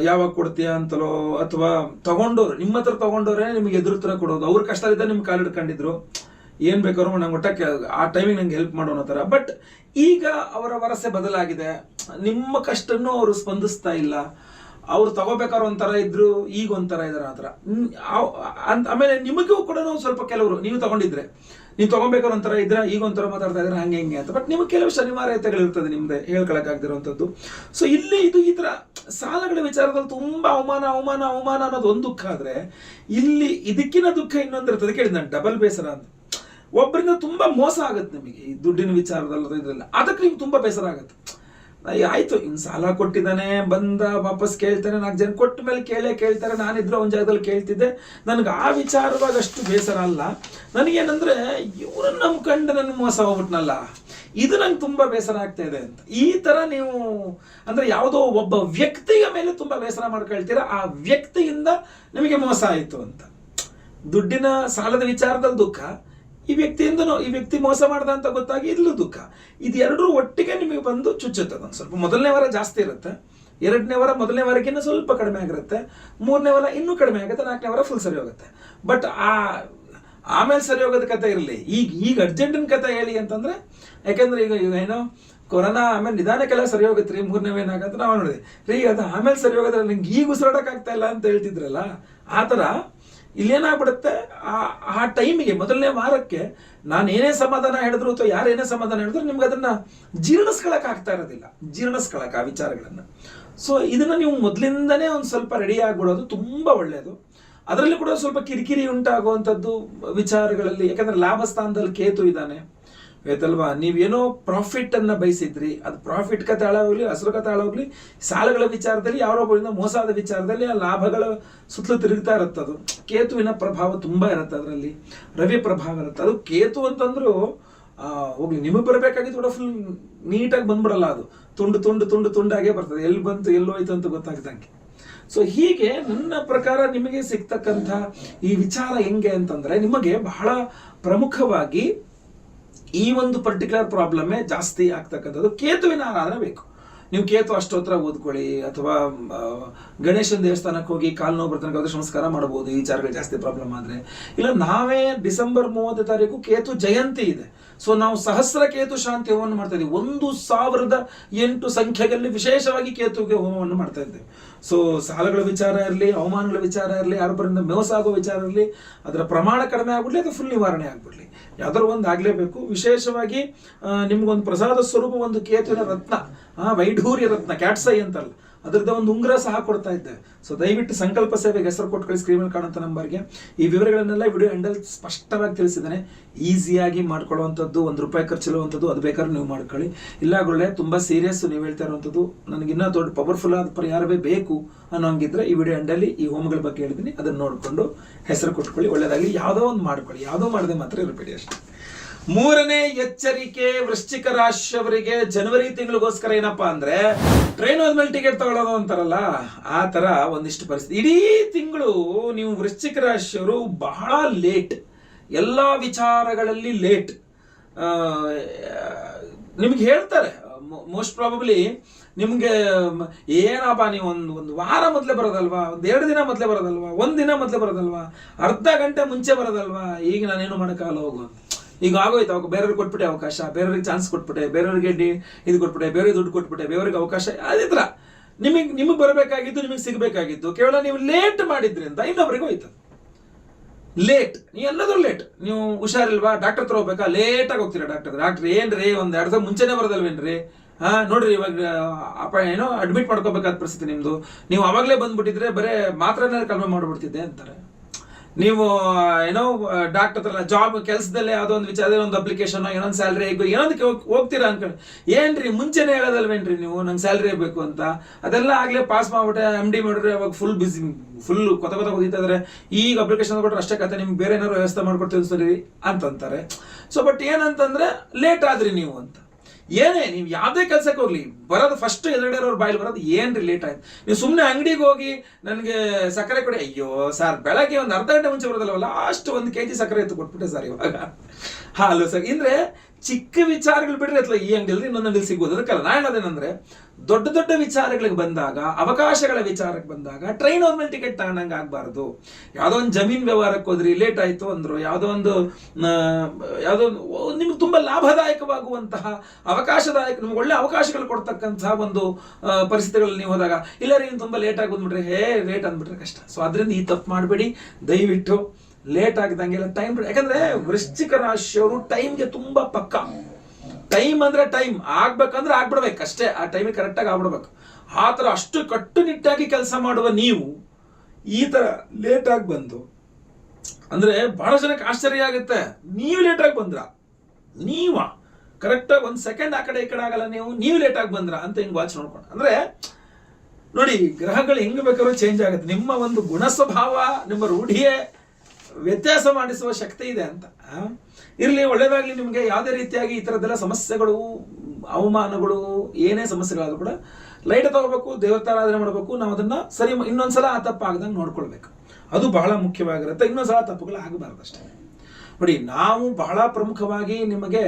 ಯಾವಾಗ ಕೊಡ್ತೀಯಾ ಅಂತಲೋ, ಅಥವಾ ತಗೊಂಡವ್ರು, ನಿಮ್ಮ ಹತ್ರ ತಗೊಂಡವ್ರೆ ನಿಮ್ಗೆ ಎದುರು ತರ ಕೊಡೋದು. ಅವ್ರ ಕಷ್ಟದಿಂದ ನಿಮ್ಗೆ ಕಾಲು ಹಿಡ್ಕೊಂಡಿದ್ರು. ಏನ್ ಬೇಕಾದ್ರು ನಂಗೆ ಒಟ್ಟಕ್ಕೆ ಆ ಟೈಮಿಗೆ ನಂಗೆ ಹೆಲ್ಪ್ ಮಾಡೋಣ ಥರ. ಬಟ್ ಈಗ ಅವರ ವರಸೆ ಬದಲಾಗಿದೆ. ನಿಮ್ಮ ಕಷ್ಟನ್ನು ಅವರು ಸ್ಪಂದಿಸ್ತಾ ಇಲ್ಲ. ಅವ್ರು ತಗೋಬೇಕಾದ್ರೆ ಒಂಥರ ಇದ್ರು, ಈಗ ಒಂಥರ ಇದಾರೆ ಆ ಥರ. ಅಂತ ಆಮೇಲೆ ನಿಮಗೂ ಕೂಡ ಸ್ವಲ್ಪ ಕೆಲವರು, ನೀವು ತಗೊಂಡಿದ್ರೆ. ನೀವು ತಗೊಬೇಕಾದ್ರೆ ಒಂಥರ ಇದ್ರ ಈಗ ಒಂಥರ ಮಾತಾಡ್ತಾ ಇದ್ರೆ ಹಂಗೆ, ಹಿಂಗೆ ಅಂತ. ಬಟ್ ನಿಮಗೆ ಕೆಲವು ಶನಿವಾರತೆಗಳಿರ್ತದೆ ನಿಮ್ದೆ ಹೇಳ್ಕೊಳಕ್ಕಾಗ್ದಿರೋವಂಥದ್ದು ಸೊ ಇಲ್ಲಿ ಇದು ಈ ಥರ ಸಾಲಗಳ ವಿಚಾರದಲ್ಲಿ ತುಂಬಾ ಅವಮಾನ ಅವಮಾನ ಅವಮಾನ ಅನ್ನೋದು ಒಂದು ದುಃಖ ಆದ್ರೆ, ಇಲ್ಲಿ ಇದಕ್ಕಿನ ದುಃಖ ಇನ್ನೊಂದು ಇರ್ತದೆ. ಕೇಳಿದ್ ನಾನು ಡಬಲ್ ಬೇಸರ ಅಂತ. ಒಬ್ಬರಿಂದ ತುಂಬಾ ಮೋಸ ಆಗುತ್ತೆ ನಿಮಗೆ ಈ ದುಡ್ಡಿನ ವಿಚಾರದಲ್ಲಿ ಅದಕ್ಕೆ ನಿಮ್ಗೆ ತುಂಬಾ ಬೇಸರ ಆಗುತ್ತೆ. ಆಯ್ತು ಇನ್ ಸಾಲ ಕೊಟ್ಟಿದ್ದಾನೆ, ಬಂದ ವಾಪಸ್ ಕೇಳ್ತಾನೆ, ನಾಲ್ಕು ಜನ ಕೊಟ್ಟ ಮೇಲೆ ಕೇಳೇ ಕೇಳ್ತಾರೆ, ನಾನಿದ್ರೆ ಒಂದು ಜಾಗದಲ್ಲಿ ಕೇಳ್ತಿದ್ದೆ. ನನಗೆ ಆ ವಿಚಾರವಾಗ ಅಷ್ಟು ಬೇಸರ ಅಲ್ಲ. ನನಗೇನಂದ್ರೆ, ಇವ್ರನ್ನ ನಂಬ್ಕೊಂಡು ನನ್ನ ಮೋಸ ಹೋಗ್ಬಿಟ್ನಲ್ಲ. ಇದು ನಂಗೆ ತುಂಬಾ ಬೇಸರ ಆಗ್ತಾ ಇದೆ ಅಂತ. ಈ ತರ ನೀವು, ಅಂದ್ರೆ ಯಾವುದೋ ಒಬ್ಬ ವ್ಯಕ್ತಿಯ ಮೇಲೆ ತುಂಬಾ ಬೇಸರ ಮಾಡ್ಕೊಳ್ತೀರಾ, ಆ ವ್ಯಕ್ತಿಯಿಂದ ನಿಮಗೆ ಮೋಸ ಆಯಿತು ಅಂತ. ದುಡ್ಡಿನ ಸಾಲದ ವಿಚಾರದಲ್ಲಿ ದುಃಖ ಈ ವ್ಯಕ್ತಿಯಿಂದನೂ ಈ ವ್ಯಕ್ತಿ ಮೋಸ ಮಾಡ್ದ ಅಂತ ಗೊತ್ತಾಗಿ ಇಲ್ಲೂ ದುಃಖ. ಇದೆರಡರೂ ಒಟ್ಟಿಗೆ ನಿಮಗೆ ಬಂದು ಚುಚ್ಚುತ್ತದೆ ಒಂದು ಸ್ವಲ್ಪ. ಮೊದಲನೇ ವಾರ ಜಾಸ್ತಿ ಇರುತ್ತೆ. ಎರಡನೇ ವಾರ, ಮೊದಲನೇ ವಾರಕ್ಕಿಂತ ಸ್ವಲ್ಪ ಕಡಿಮೆ ಆಗಿರುತ್ತೆ. ಮೂರನೇ ವಾರ ಇನ್ನೂ ಕಡಿಮೆ ಆಗುತ್ತೆ. ನಾಲ್ಕನೇ ವಾರ ಫುಲ್ ಸರಿ ಹೋಗುತ್ತೆ. ಬಟ್ ಆ, ಆಮೇಲೆ ಸರಿ ಹೋಗೋದ ಕತೆ ಇರಲಿ. ಈಗ ಈಗ ಅರ್ಜೆಂಟಿನ ಕತೆ ಹೇಳಿ ಅಂತಂದ್ರೆ, ಯಾಕೆಂದ್ರೆ ಈಗ ಈಗ ಏನೋ ಕೊರೋನಾ ಆಮೇಲೆ ನಿಧಾನಕ್ಕೆಲ್ಲ ಸರಿ ಹೋಗುತ್ತೆ ರೀ, ಮೂರನೇ ಏನಾಗತ್ತೆ ನಾವು ನೋಡಿದೆ ರೀ, ಅದು ಆಮೇಲೆ ಸರಿ ಹೋಗೋದ್ರೆ ನಂಗೆ ಈಗ ಉಸಿರಾಡಕ್ಕಾಗ್ತಾ ಇಲ್ಲ ಅಂತ ಹೇಳ್ತಿದ್ರಲ್ಲ, ಆ ಥರ ಇಲ್ಲೇನಾಗ್ಬಿಡುತ್ತೆ? ಆ ಆ ಟೈಮಿಗೆ, ಮೊದಲನೇ ವಾರಕ್ಕೆ ನಾನು ಏನೇ ಸಮಾಧಾನ ಹೇಳಿದ್ರು ಅಥವಾ ಯಾರೇನೇ ಸಮಾಧಾನ ಹೇಳಿದ್ರು ನಿಮ್ಗೆ ಅದನ್ನ ಜೀರ್ಣಿಸ್ಕೊಳಕ್ ಆಗ್ತಾ ಇರೋದಿಲ್ಲ. ಜೀರ್ಣಿಸ್ಕೊಳಕ್ ಆ ವಿಚಾರಗಳನ್ನು. ಸೊ ಇದನ್ನ ನೀವು ಮೊದಲಿಂದನೇ ಒಂದು ಸ್ವಲ್ಪ ರೆಡಿ ಆಗ್ಬಿಡೋದು ತುಂಬಾ ಒಳ್ಳೆಯದು ಅದರಲ್ಲಿ ಕೂಡ ಸ್ವಲ್ಪ ಕಿರಿಕಿರಿ ಉಂಟಾಗುವಂಥದ್ದು ವಿಚಾರಗಳಲ್ಲಿ, ಯಾಕಂದ್ರೆ ಲಾಭ ಸ್ಥಾನದಲ್ಲಿ ಕೇತು ಇದ್ದಾನೆ. ಆಯ್ತಲ್ವಾ ನೀವೇನೋ ಪ್ರಾಫಿಟ್ ಅನ್ನ ಬಯಸಿದ್ರಿ, ಅದು ಪ್ರಾಫಿಟ್ ಕತೆ ಹಾಳಾಗ್ಲಿ ಹಸಿರು ಕತೆ ಹಾಳಾಗ್ಲಿ ಸಾಲಗಳ ವಿಚಾರದಲ್ಲಿ ಯಾರೊಬ್ಬರಿಂದ ಮೋಸದ ವಿಚಾರದಲ್ಲಿ ಆ ಲಾಭಗಳ ಸುತ್ತಲೂ ತಿರುಗ್ತಾ ಇರುತ್ತೆ ಅದು. ಕೇತುವಿನ ಪ್ರಭಾವ ತುಂಬಾ ಇರುತ್ತೆ ಅದರಲ್ಲಿ. ರವಿ ಪ್ರಭಾವ ಇರುತ್ತೆ. ಅದು ಕೇತು ಅಂತಂದ್ರು ಹೋಗ್ಲಿ, ನಿಮಗೆ ಬರಬೇಕಾಗಿದ್ದು ಕೂಡ ಫುಲ್ ನೀಟಾಗಿ ಬಂದ್ಬಿಡಲ್ಲ ಅದು. ತುಂಡು ತುಂಡು ತುಂಡು ತುಂಡಾಗೆ ಬರ್ತದೆ. ಎಲ್ಲಿ ಬಂತು ಎಲ್ಲೋಯ್ತು ಅಂತ ಗೊತ್ತಾಗ್ದಂಗೆ. ಸೊ ಹೀಗೆ ನನ್ನ ಪ್ರಕಾರ ನಿಮಗೆ ಸಿಗ್ತಕ್ಕಂಥ ಈ ವಿಚಾರ ಹೆಂಗೆ ಅಂತಂದ್ರೆ, ನಿಮಗೆ ಬಹಳ ಪ್ರಮುಖವಾಗಿ ಈ ಒಂದು ಪರ್ಟಿಕ್ಯುಲರ್ ಪ್ರಾಬ್ಲಮ್ಮೇ ಜಾಸ್ತಿ ಆಗ್ತಕ್ಕಂಥದ್ದು. ಕೇತುವಿನ ಆರಾಧನೆ ಬೇಕು. ನೀವು ಕೇತು ಅಷ್ಟೋತ್ರ ಓದ್ಕೊಳ್ಳಿ, ಅಥವಾ ಗಣೇಶನ ದೇವಸ್ಥಾನಕ್ಕೆ ಹೋಗಿ ಕಾಲು ನೋವು ಬರ್ತಾನೆ ಸಂಸ್ಕಾರ ಮಾಡಬಹುದು, ಈ ವಿಚಾರಗಳು ಜಾಸ್ತಿ ಪ್ರಾಬ್ಲಮ್ ಆದ್ರೆ. ಇಲ್ಲ, ನಾವೇ ಡಿಸೆಂಬರ್ ಮೂವತ್ತನೇ ತಾರೀಕು ಕೇತು ಜಯಂತಿ ಇದೆ. ಸೊ ನಾವು ಸಹಸ್ರ ಕೇತು ಶಾಂತಿ ಹೋಮವನ್ನು ಮಾಡ್ತಾ ಇದ್ದೀವಿ. ಒಂದು ಸಾವಿರದ ಎಂಟು ಸಂಖ್ಯೆಯಲ್ಲಿ ವಿಶೇಷವಾಗಿ ಕೇತುವಿಗೆ ಹೋಮವನ್ನು ಮಾಡ್ತಾ ಇದ್ದೇವೆ. ಸೊ ಸಾಲಗಳ ವಿಚಾರ ಇರಲಿ, ಅವಮಾನಗಳ ವಿಚಾರ ಇರಲಿ, ಯಾರೊಬ್ಬರಿಂದ ಮೋಸ ಆಗೋ ವಿಚಾರ ಇರಲಿ, ಅದರ ಪ್ರಮಾಣ ಕಡಿಮೆ ಆಗ್ಬಿಡ್ಲಿ ಅದು ಫುಲ್ ನಿವಾರಣೆ ಆಗ್ಬಿಡ್ಲಿ? ಯಾವ್ದಾದ್ರು ಒಂದು ಆಗಲೇಬೇಕು. ವಿಶೇಷವಾಗಿ ನಿಮ್ಗೊಂದು ಪ್ರಸಾದ ಸ್ವರೂಪ ಒಂದು ಕೇತುವಿನ ರತ್ನ. ಆ, ವೈಢೂರ್ಯ ರತ್ನ, ಕ್ಯಾಟ್ಸೈ ಅಂತಲ್ಲ. ಅದ್ರದ್ದು ಒಂದು ಉಂಗುರ ಸಹ ಕೊಡ್ತಾ ಇದ್ದೆ. ಸೊ ದಯವಿಟ್ಟು ಸಂಕಲ್ಪ ಸೇವೆಗೆ ಹೆಸರು ಕೊಟ್ಕೊಳ್ಳಿ ಸ್ಕ್ರೀನ್ ಮೇಲೆ ಕಾಣುವಂಥ ನಂಬರ್ಗೆ. ಈ ವಿವರಗಳನ್ನೆಲ್ಲ ವಿಡಿಯೋ ಎಂಡಲ್ ಸ್ಪಷ್ಟವಾಗಿ ತಿಳಿಸಿದ್ದಾನೆ. ಈಸಿಯಾಗಿ ಮಾಡ್ಕೊಳ್ಳುವಂಥದ್ದು, ಒಂದು ರೂಪಾಯಿ ಖರ್ಚಿರುವಂಥದ್ದು ಅದು ಬೇಕಾದ್ರೆ ನೀವು ಮಾಡ್ಕೊಳ್ಳಿ. ಇಲ್ಲ ಗುಳ್ಳೆ ತುಂಬ ಸೀರಿಯಸ್ ನೀವು ಹೇಳ್ತಾ ಇರುವಂಥದ್ದು, ನನಗೆ ಇನ್ನೂ ದೊಡ್ಡ ಪವರ್ಫುಲ್ ಆದ ಪರಿಹಾರವೇ ಬೇಕು ಅನ್ನೋ ಹಂಗಿದ್ರೆ ಈ ವಿಡಿಯೋ ಎಂಡಲ್ಲಿ ಈ ಹೋಮ್ಗಳ ಬಗ್ಗೆ ಹೇಳಿದ್ದೀನಿ ಅದನ್ನು ನೋಡಿಕೊಂಡು ಹೆಸರು ಕೊಟ್ಕೊಳ್ಳಿ ಒಳ್ಳೆಯದಾಗಲಿ ಯಾವುದೋ ಒಂದು ಮಾಡ್ಕೊಳ್ಳಿ. ಯಾವುದೋ ಮಾಡದೆ ಮಾತ್ರ ಇರಬೇಡಿ ಅಷ್ಟೇ. ಮೂರನೇ ಎಚ್ಚರಿಕೆ ವೃಶ್ಚಿಕ ರಾಶಿಯವರಿಗೆ ಜನವರಿ ತಿಂಗಳಿಗೋಸ್ಕರ ಏನಪ್ಪಾ ಅಂದ್ರೆ ಟ್ರೈನ್ ಹೋದ್ಮೇಲೆ ಟಿಕೆಟ್ ತಗೊಳ್ಳೋದು ಅಂತಾರಲ್ಲ, ಆ ತರ ಒಂದಿಷ್ಟು ಪರಿಸ್ಥಿತಿ. ಇಡೀ ತಿಂಗಳು ನೀವು ವೃಶ್ಚಿಕ ರಾಶಿಯವರು ಬಹಳ ಲೇಟ್ ಎಲ್ಲ ವಿಚಾರಗಳಲ್ಲಿ ಲೇಟ್ ನಿಮ್ಗೆ ಹೇಳ್ತಾರೆ. ಮೋಸ್ಟ್ ಪ್ರಾಬಬ್ಲಿ ನಿಮಗೆ, ಏನಪ್ಪ ನೀವು ಒಂದು ಒಂದು ವಾರ ಮೊದಲೇ ಬರೋದಲ್ವಾ? ಒಂದು ಎರಡು ದಿನ ಮೊದಲೇ ಬರೋದಲ್ವಾ? ಒಂದು ದಿನ ಮೊದಲೇ ಬರೋದಲ್ವಾ? ಅರ್ಧ ಗಂಟೆ ಮುಂಚೆ ಬರೋದಲ್ವಾ? ಈಗ ನಾನೇನು ಮಾಡೋಕ್ಕಾಗಲ್ಲ ಹೋಗು ಈಗ ಆಗೋಯ್ತು ಅವಾಗ ಬೇರೆಯವ್ರಿಗೆ ಕೊಟ್ಬಿಟ್ಟೆ ಅವಕಾಶ, ಬೇರೆಯವ್ರಿಗೆ ಚಾನ್ಸ್ ಕೊಟ್ಬಿಟ್ಟೆ, ಬೇರೆಯವ್ರಿಗೆ ಇದು ಕೊಟ್ಬಿಟ್ಟೆ ಬೇರೆ ದುಡ್ಡು ಕೊಟ್ಬಿಟ್ಟೆ, ಬೇರೆಯವ್ರಿಗೆ ಅವಕಾಶ, ಅದೇ ಥರ. ನಿಮಗೆ ನಿಮಗೆ ಬರಬೇಕಾಗಿದ್ದು, ನಿಮಗೆ ಸಿಗಬೇಕಾಗಿದ್ದು, ಕೇವಲ ನೀವು ಲೇಟ್ ಮಾಡಿದ್ರಿಂದ ಇನ್ನೊಬ್ರಿಗೆ ಹೋಯ್ತು. ಲೇಟ್ ನೀವು ಎಲ್ಲದೂ ಲೇಟ್ ನೀವು ಹುಷಾರಿಲ್ವಾ? ಡಾಕ್ಟರ್ ಹತ್ರ ಹೋಗ್ಬೇಕಾ? ಲೇಟಾಗಿ ಹೋಗ್ತೀರಾ ಡಾಕ್ಟರ್ ಡಾಕ್ಟರ್ ಏನ್ರಿ ಒಂದು ಎರಡು ಸಾವಿರ ಮುಂಚೆನೇ ಬರೋದಲ್ವೇನ್ರಿ ಹಾ, ನೋಡ್ರಿ ಇವಾಗ ಅಪ ಏನೋ ಅಡ್ಮಿಟ್ ಮಾಡ್ಕೋಬೇಕಾದ ಪರಿಸ್ಥಿತಿ ನಿಮ್ದು. ನೀವು ಅವಾಗಲೇ ಬಂದ್ಬಿಟ್ಟಿದ್ರೆ ಬರೇ ಮಾತ್ರನೇ ಕಡಿಮೆ ಮಾಡ್ಬಿಡ್ತಿದ್ದೆ ಅಂತಾರೆ. ನೀವು ಏನೋ ಡಾಕ್ಟರ್ ಹತ್ರ ಜಾಬ್ ಕೆಲಸದಲ್ಲೇ ಯಾವುದೋ ಒಂದು ವಿಚಾರ ಒಂದು ಅಪ್ಲಿಕೇಶನ್ ಏನೊಂದು ಸ್ಯಾಲ್ರಿ ಏನೊಂದಕ್ಕೆ ಹೋಗ್- ಹೋಗ್ತೀರಾ ಅನ್ಕೊಂಡು, ಏನ್ರಿ ಮುಂಚೆನೆ ಹೇಳೋದಲ್ವೇನ್ರಿ ನೀವು, ನಂಗೆ ಸ್ಯಾಲ್ರಿ ಬೇಕು ಅಂತ? ಅದೆಲ್ಲ ಆಗಲೇ ಪಾಸ್ ಮಾಡ್ಬಿಟ್ಟೆ ಎಂ ಡಿ ಮಾಡಿದ್ರೆ ಅವಾಗ ಫುಲ್ ಬಿಸಿ ಫುಲ್ ಕೊತ ಕೊತ ಇದಾರೆ. ಈಗ ಅಪ್ಲಿಕೇಶನ್ ಕೊಟ್ಟರೆ ಅಷ್ಟೇ ಕತೆ ನಿಮ್ಗೆ ಬೇರೆ ಏನಾದ್ರು ವ್ಯವಸ್ಥೆ ಮಾಡ್ಕೊಡ್ತೀವಿ ಸರಿ ಅಂತಂತಾರೆ. ಸೊ ಬಟ್ ಏನಂತಂದ್ರೆ ಲೇಟ್ ಆದ್ರಿ ನೀವು ಅಂತ. ಏನೇ, ನೀವು ಯಾವುದೇ ಕೆಲಸಕ್ಕೆ ಹೋಗ್ಲಿ, ಬರೋದು ಫಸ್ಟ್ ಎದುರುಗಡೆ ಅವ್ರ ಬಾಯಲ್ಲಿ ಬರೋದು ಏನ್ರಿ ಲೇಟ್ ಆಯ್ತು? ನೀವು ಸುಮ್ಮನೆ ಅಂಗಡಿಗೆ ಹೋಗಿ ನನಗೆ ಸಕ್ಕರೆ ಕೊಡಿ. ಅಯ್ಯೋ ಸರ್ ಬೆಳಗ್ಗೆ ಒಂದು ಅರ್ಧ ಗಂಟೆ ಮುಂಚೆ ಬರೋದಲ್ಲ ಲಾಸ್ಟ್ ಒಂದು ಕೆ ಜಿ ಸಕ್ಕರೆ ಎತ್ತು ಕೊಟ್ಬಿಟ್ಟೆ ಸರ್ ಇವಾಗ. ಹಾಲು ಸರ್ ಅಂದ್ರೆ ಚಿಕ್ಕ ವಿಚಾರಗಳು ಬಿಡ್ರಿ ಅಥವಾ ಈ ಅಂಗಡಿಯಲ್ಲಿ ಇನ್ನೊಂದು ಅಂಗಡಿ ಸಿಗ್ಬೋದು ಅದಕ್ಕಲ್ಲ ನಾ ಹೇಳೋದೇನಂದ್ರೆ, ದೊಡ್ಡ ದೊಡ್ಡ ವಿಚಾರಗಳಿಗೆ ಬಂದಾಗ, ಅವಕಾಶಗಳ ವಿಚಾರಕ್ಕೆ ಬಂದಾಗ ಟ್ರೈನ್ ಹೋದ್ಮೇಲೆ ಟಿಕೆಟ್ ತಗೊಂಡಂಗೆ ಆಗಬಾರ್ದು. ಯಾವುದೋ ಒಂದು ಜಮೀನು ವ್ಯವಹಾರಕ್ಕೆ ಹೋದ್ರಿ ಲೇಟ್ ಆಯ್ತು ಅಂದ್ರು, ಯಾವುದೋ ಒಂದು ಯಾವುದೋ ನಿಮ್ಗೆ ತುಂಬಾ ಲಾಭದಾಯಕವಾಗುವಂತಹ ಅವಕಾಶದಾಯಕ, ನಿಮ್ಗೆ ಒಳ್ಳೆ ಅವಕಾಶಗಳು ಕೊಡ್ತಕ್ಕಂತಹ ಒಂದು ಪರಿಸ್ಥಿತಿಗಳಲ್ಲಿ ನೀವು ಹೋದಾಗ, ಇಲ್ಲ ರೀ ತುಂಬ ಲೇಟ್ ಆಗಿ ಬಂದ್ಬಿಟ್ರೆ, ಹೇ ಲೇಟ್ ಅಂದ್ಬಿಟ್ರೆ ಕಷ್ಟ. ಸೊ ಅದರಿಂದ ಈ ತಪ್ಪು ಮಾಡಬೇಡಿ. ದಯವಿಟ್ಟು ಲೇಟ್ ಆಗಿದಂಗೆಲ್ಲ ಟೈಮ್ ಯಾಕಂದ್ರೆ ವೃಶ್ಚಿಕ ರಾಶಿಯವರು ಟೈಮ್ಗೆ ತುಂಬಾ ಪಕ್ಕ. ಟೈಮ್ ಅಂದ್ರೆ ಟೈಮ್ ಆಗ್ಬೇಕಂದ್ರೆ ಆಗ್ಬಿಡ್ಬೇಕು. ಅಷ್ಟೇ, ಆ ಟೈಮಿಗೆ ಕರೆಕ್ಟಾಗಿ ಆಗ್ಬಿಡ್ಬೇಕು. ಆ ಥರ ಅಷ್ಟು ಕಟ್ಟುನಿಟ್ಟಾಗಿ ಕೆಲಸ ಮಾಡುವ ನೀವು ಈ ಥರ ಲೇಟಾಗಿ ಬಂದು, ಅಂದ್ರೆ ಬಹಳ ಜನಕ್ಕೆ ಆಶ್ಚರ್ಯ ಆಗುತ್ತೆ. ನೀವು ಲೇಟಾಗಿ ಬಂದ್ರ? ನೀವ. ಕರೆಕ್ಟಾಗಿ ಒಂದು ಸೆಕೆಂಡ್ ಆ ಕಡೆ ಈ ಕಡೆ ಆಗಲ್ಲ ನೀವು. ನೀವು ಲೇಟಾಗಿ ಬಂದ್ರ ಅಂತ ಹಿಂಗೆ ವಾಚ್ ನೋಡ್ಕೊಂಡು. ಅಂದ್ರೆ ನೋಡಿ, ಗ್ರಹಗಳು ಹೆಂಗ್ ಬೇಕಾದ್ರೂ ಚೇಂಜ್ ಆಗುತ್ತೆ. ನಿಮ್ಮ ಒಂದು ಗುಣ ಸ್ವಭಾವ ನಿಮ್ಮ ರೂಢಿಯೇ ವ್ಯತ್ಯಾಸ ಮಾಡಿಸುವ ಶಕ್ತಿ ಇದೆ ಅಂತ. ಇರಲಿ, ಒಳ್ಳೇದಾಗಲಿ ನಿಮಗೆ. ಯಾವುದೇ ರೀತಿಯಾಗಿ ಈ ಥರದ್ದೆಲ್ಲ ಸಮಸ್ಯೆಗಳು, ಅವಮಾನಗಳು, ಏನೇ ಸಮಸ್ಯೆಗಳಾದರೂ ಕೂಡ ಲೈಟ್ ತಗೋಬೇಕು ದೇವತಾರಾಧನೆ ಮಾಡಬೇಕು, ನಾವು ಅದನ್ನ ಸರಿ ಇನ್ನೊಂದ್ಸಲ ಆ ತಪ್ಪು ಆಗದಂಗೆ ನೋಡ್ಕೊಳ್ಬೇಕು. ಅದು ಬಹಳ ಮುಖ್ಯವಾಗಿರುತ್ತೆ. ಇನ್ನೊಂದ್ಸಲ ತಪ್ಪುಗಳು ಆಗಬಾರ್ದು ಅಷ್ಟೇ. ನೋಡಿ, ನಾವು ಬಹಳ ಪ್ರಮುಖವಾಗಿ ನಿಮಗೆ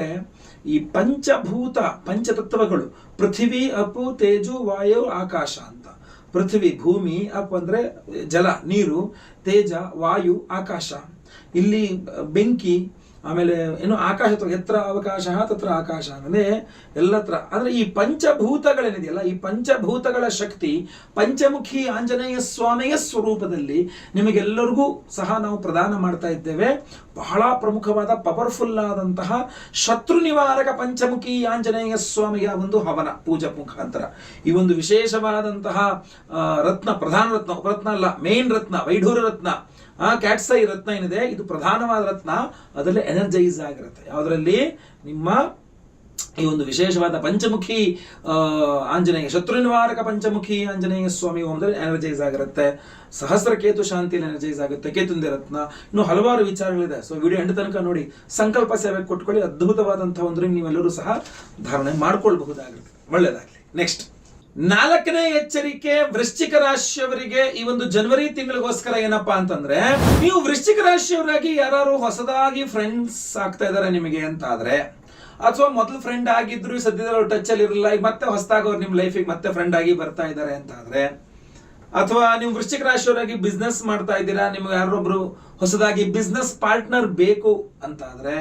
ಈ ಪಂಚಭೂತ, ಪಂಚತತ್ವಗಳು, ಪೃಥ್ವಿ, ಅಪು, ತೇಜು, ವಾಯು, ಆಕಾಶ ಅಂತ. ಪೃಥ್ವಿ ಭೂಮಿ ಅಪ್ ಅಂದರೆ ಜಲ ನೀರು ತೇಜ ವಾಯು ಆಕಾಶ. ಇಲ್ಲಿ ಬೆಂಕಿ ಆಮೇಲೆ ಏನು ಆಕಾಶ ಎತ್ತರ ಅವಕಾಶ, ತತ್ರ ಆಕಾಶ ಅಂದರೆ ಎಲ್ಲತ್ರ. ಅಂದರೆ ಈ ಪಂಚಭೂತಗಳೇನಿದೆಯಲ್ಲ ಈ ಪಂಚಭೂತಗಳ ಶಕ್ತಿ ಪಂಚಮುಖಿ ಆಂಜನೇಯ ಸ್ವಾಮಿಯ ಸ್ವರೂಪದಲ್ಲಿ ನಿಮಗೆಲ್ಲರಿಗೂ ಸಹ ನಾವು ಪ್ರದಾನ ಮಾಡ್ತಾ ಇದ್ದೇವೆ. ಬಹಳ ಪ್ರಮುಖವಾದ ಪವರ್ಫುಲ್ ಆದಂತಹ ಶತ್ರು ನಿವಾರಕ ಪಂಚಮುಖಿ ಆಂಜನೇಯ ಸ್ವಾಮಿಯ ಒಂದು ಹವನ, ಪೂಜಾ ಮುಖಾಂತರ. ಈ ಒಂದು ವಿಶೇಷವಾದಂತಹ ರತ್ನ, ಪ್ರಧಾನ ರತ್ನ ಉಪರತ್ನ ಅಲ್ಲ ಮೇನ್ ರತ್ನ ವೈಢೂರ ರತ್ನ. ಆ ಕ್ಯಾಟ್ಸೈ ರತ್ನ ಏನಿದೆ? ಇದು ಪ್ರಧಾನವಾದ ರತ್ನ. ಅದರಲ್ಲಿ ಎನರ್ಜೈಸ್ ಆಗಿರುತ್ತೆ. ಯಾವುದರಲ್ಲಿ? ನಿಮ್ಮ ಈ ಒಂದು ವಿಶೇಷವಾದ ಪಂಚಮುಖಿ ಆಂಜನೇಯ ಶತ್ರು ನಿವಾರಕ ಪಂಚಮುಖಿ ಆಂಜನೇಯ ಸ್ವಾಮಿ ಓಮದಲ್ಲಿ ಎನರ್ಜೈಸ್ ಆಗಿರುತ್ತೆ. ಸಹಸ್ರ ಕೇತು ಶಾಂತಿಯಲ್ಲಿ ಎನರ್ಜೈಸ್ ಆಗುತ್ತೆ. ಕೇತುಂದೆ ರತ್ನ. ಇನ್ನು ಹಲವಾರು ವಿಚಾರಗಳಿದೆ. ಸೊ ವಿಡಿಯೋ ಎಂಟು ತನಕ ನೋಡಿ. ಸಂಕಲ್ಪ ಸೇವೆ ಕೊಟ್ಕೊಳ್ಳಿ. ಅದ್ಭುತವಾದಂತಹ ಒಂದು ನೀವೆಲ್ಲರೂ ಸಹ ಧಾರಣೆ ಮಾಡ್ಕೊಳ್ಬಹುದಾಗಿರುತ್ತೆ. ಒಳ್ಳೆಯದಾಗಲಿ ನೆಕ್ಸ್ಟ್ ನಾಲ್ಕನೇ ಎಚ್ಚರಿಕೆ ವೃಶ್ಚಿಕ ರಾಶಿಯವರಿಗೆ ಈ ಒಂದು ಜನವರಿ ತಿಂಗಳಿಗೋಸ್ಕರ ಏನಪ್ಪಾ ಅಂತಂದ್ರೆ, ನೀವು ವೃಶ್ಚಿಕ ರಾಶಿಯವರಾಗಿ ಯಾರು ಹೊಸದಾಗಿ ಫ್ರೆಂಡ್ಸ್ ಆಗ್ತಾ ಇದಾರೆ ನಿಮಗೆ ಅಂತ ಆದ್ರೆ ಅಥವಾ ಮೊದಲು ಫ್ರೆಂಡ್ ಆಗಿದ್ರು ಸದ್ಯದಲ್ಲಿ ಟಚ್ ಅಲ್ಲಿ ಇರಲಿಲ್ಲ ಈಗ ಮತ್ತೆ ಹೊಸದಾಗಿ ಅವ್ರು ನಿಮ್ಮ ಲೈಫಿಗೆ ಮತ್ತೆ ಫ್ರೆಂಡ್ ಆಗಿ ಬರ್ತಾ ಇದ್ದಾರೆ ಅಂತ ಆದ್ರೆ ಅಥವಾ ನೀವು ವೃಶ್ಚಿಕ ರಾಶಿಯವರಾಗಿ ಬಿಸ್ನೆಸ್ ಮಾಡ್ತಾ ಇದ್ದೀರಾ, ನಿಮ್ಗೆ ಯಾರೊಬ್ರು ಹೊಸದಾಗಿ ಬಿಸ್ನೆಸ್ ಪಾರ್ಟ್ನರ್ ಬೇಕು ಅಂತ ಆದ್ರೆ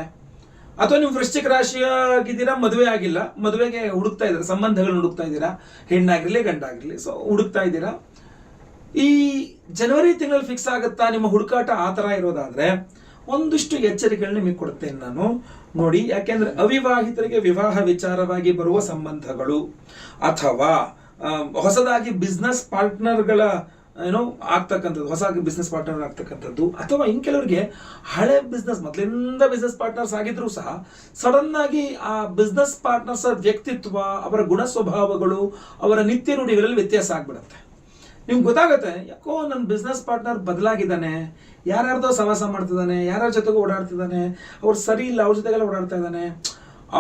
ಅಥವಾ ನೀವು ವೃಶ್ಚಿಕ ರಾಶಿಯಾಗಿದ್ದೀರಾ, ಮದುವೆ ಆಗಿಲ್ಲ, ಮದುವೆಗೆ ಹುಡುಕ್ತಾ ಇದ್ದೀರಾ, ಸಂಬಂಧಗಳನ್ನ ಹುಡುಕ್ತಾ ಇದ್ದೀರಾ, ಹೆಣ್ಣಾಗಿರಲಿ, ಗಂಡಾಗಿರಲಿ ಸೊ ಹುಡುಕ್ತಾ ಇದ್ದೀರಾ. ಈ ಜನವರಿ ತಿಂಗಳಲ್ಲಿ ಫಿಕ್ಸ್ ಆಗುತ್ತಾ, ನಿಮ್ಮ ಹುಡುಕಾಟ ಆ ಥರ ಇರೋದಾದ್ರೆ, ಒಂದಿಷ್ಟು ಎಚ್ಚರಿಕೆಗಳನ್ನ ನಿಮಗೆ ಕೊಡ್ತೇನೆ ನಾನು. ನೋಡಿ, ಯಾಕೆಂದ್ರೆ ಅವಿವಾಹಿತರಿಗೆ ವಿವಾಹ ವಿಚಾರವಾಗಿ ಬರುವ ಸಂಬಂಧಗಳು, ಅಥವಾ ಹೊಸದಾಗಿ ಬಿಸ್ನೆಸ್ ಪಾರ್ಟ್ನರ್ಗಳ ಏನೋ ಆಗ್ತಕ್ಕಂಥದ್ದು, ಹೊಸ ಬಿಸ್ನೆಸ್ ಪಾರ್ಟ್ನರ್ ಆಗ್ತಕ್ಕಂಥದ್ದು, ಅಥವಾ ಇನ್ನು ಕೆಲವರಿಗೆ ಹಳೆ ಬಿಸ್ನೆಸ್ ಮೊದಲಿಂದ ಬಿಸ್ನೆಸ್ ಪಾರ್ಟ್ನರ್ಸ್ ಆಗಿದ್ರು ಸಹ ಸಡನ್ ಆಗಿ ಆ ಬಿಸ್ನೆಸ್ ಪಾರ್ಟ್ನರ್ಸ್ ವ್ಯಕ್ತಿತ್ವ, ಅವರ ಗುಣ ಸ್ವಭಾವಗಳು, ಅವರ ನಿತ್ಯ ನುಡಿಗಳಲ್ಲಿ ವ್ಯತ್ಯಾಸ ಆಗ್ಬಿಡುತ್ತೆ. ನಿಮ್ಗೆ ಗೊತ್ತಾಗುತ್ತೆ, ಯಾಕೋ ನನ್ನ ಬಿಸ್ನೆಸ್ ಪಾರ್ಟ್ನರ್ ಬದಲಾಗಿದ್ದಾನೆ, ಯಾರ್ಯಾರ್ದೋ ಸವಾಸ ಮಾಡ್ತಿದ್ದಾನೆ, ಯಾರ್ಯಾರ ಜೊತೆಗೂ ಓಡಾಡ್ತಿದ್ದಾನೆ, ಅವ್ರು ಸರಿ ಇಲ್ಲ, ಅವ್ರ ಜೊತೆಗೆಲ್ಲ ಓಡಾಡ್ತಾ ಇದ್ದಾನೆ,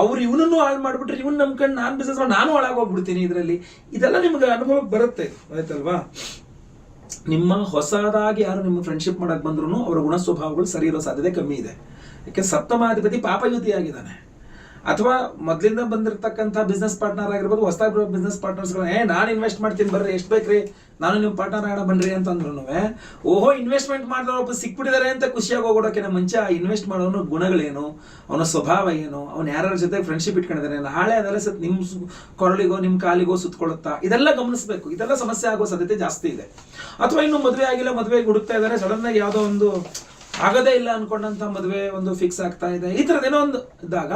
ಅವ್ರು ಇವನನ್ನು ಹಾಳು ಮಾಡಿಬಿಟ್ರೆ ಇವನ್ ನಂಬ್ಕೊಂಡು ನಾನು ಬಿಸ್ನೆಸ್ ಮಾಡಿ, ನಾನು ಹಾಳಾಗೋಗ್ಬಿಡ್ತೀನಿ ಇದರಲ್ಲಿ. ಇದೆಲ್ಲ ನಿಮ್ಗೆ ಅನುಭವಕ್ಕೆ ಬರುತ್ತೆ ಆಯ್ತಲ್ವಾ ನಿಮ್ಮ ಹೊಸದಾಗಿ ಯಾರು ನಿಮ್ಮ ಫ್ರೆಂಡ್ಶಿಪ್ ಮಾಡಕ್ ಬಂದ್ರು ಅವರ ಗುಣ ಸ್ವಭಾವಗಳು ಸರಿ ಇರೋ ಸಾಧ್ಯತೆ ಕಮ್ಮಿ ಇದೆ. ಯಾಕೆ ಸಪ್ತಮಾಧಿಪತಿ ಪಾಪಯುತಿ ಆಗಿದ್ದಾನೆ ಅಥವಾ ಮೊದಲಿಂದ ಬಂದಿರತಕ್ಕಂಥ ಬಿಸ್ನೆಸ್ ಪಾರ್ಟ್ನರ್ ಆಗಿರ್ಬೋದು ಹೊಸ ಬಿಸ್ನೆಸ್ ಪಾರ್ಟ್ನರ್ಸ್ಗಳು ಏ, ನಾನು ಇನ್ವೆಸ್ಟ್ ಮಾಡ್ತೀನಿ, ಬರ್ರಿ, ಎಷ್ಟು ಬೇಕ್ರಿ? ನಾನು ನಿಮ್ಮ ಪಾರ್ಟ್ನರ್ ಆಗೋಣ, ಬನ್ರಿ ಅಂತಂದ್ರು ಓಹೋ ಇನ್ವೆಸ್ಟ್ಮೆಂಟ್ ಮಾಡಿದ್ರೆ ಒಬ್ಬ ಸಿಕ್ಬಿಟ್ಟಿದ್ದಾರೆ ಅಂತ ಖುಷಿಯಾಗಿ ಹೋಗೋಡೋಕೆ ಮುಂಚೆ ಇನ್ವೆಸ್ಟ್ ಮಾಡೋನ ಗುಣಗಳೇನು? ಅವನ ಸ್ವಭಾವ ಏನು? ಅವ್ನು ಯಾರ್ಯಾರ ಜೊತೆ ಫ್ರೆಂಡ್ಶಿಪ್ ಇಟ್ಕೊಂಡಿದ್ದಾನೆ ನಾಳೆ ಅದರ ಸತ್ ನಿಮ್ಮ ಕೊರಳಿಗೋ ನಿಮ್ಮ ಕಾಲಿಗೋ ಸುತ್ತಕೊಳ್ಳುತ್ತಾ ಇದೆಲ್ಲ ಗಮನಿಸಬೇಕು. ಇದೆಲ್ಲ ಸಮಸ್ಯೆ ಆಗೋ ಸಾಧ್ಯತೆ ಜಾಸ್ತಿ ಇದೆ. ಅಥವಾ ಇನ್ನು ಮದುವೆ ಆಗಿಲ್ಲ ಮದುವೆಗೆ ಹುಡುಕ್ತಾ ಇದ್ದಾರೆ ಸಡನ್ ಆಗಿ ಯಾವುದೋ ಒಂದು ಆಗದೇ ಇಲ್ಲ ಅನ್ಕೊಂಡಂತ ಮದುವೆ ಒಂದು ಫಿಕ್ಸ್ ಆಗ್ತಾ ಇದೆ. ಈ ಥರದ್ದೇನೋ ಒಂದು ಇದ್ದಾಗ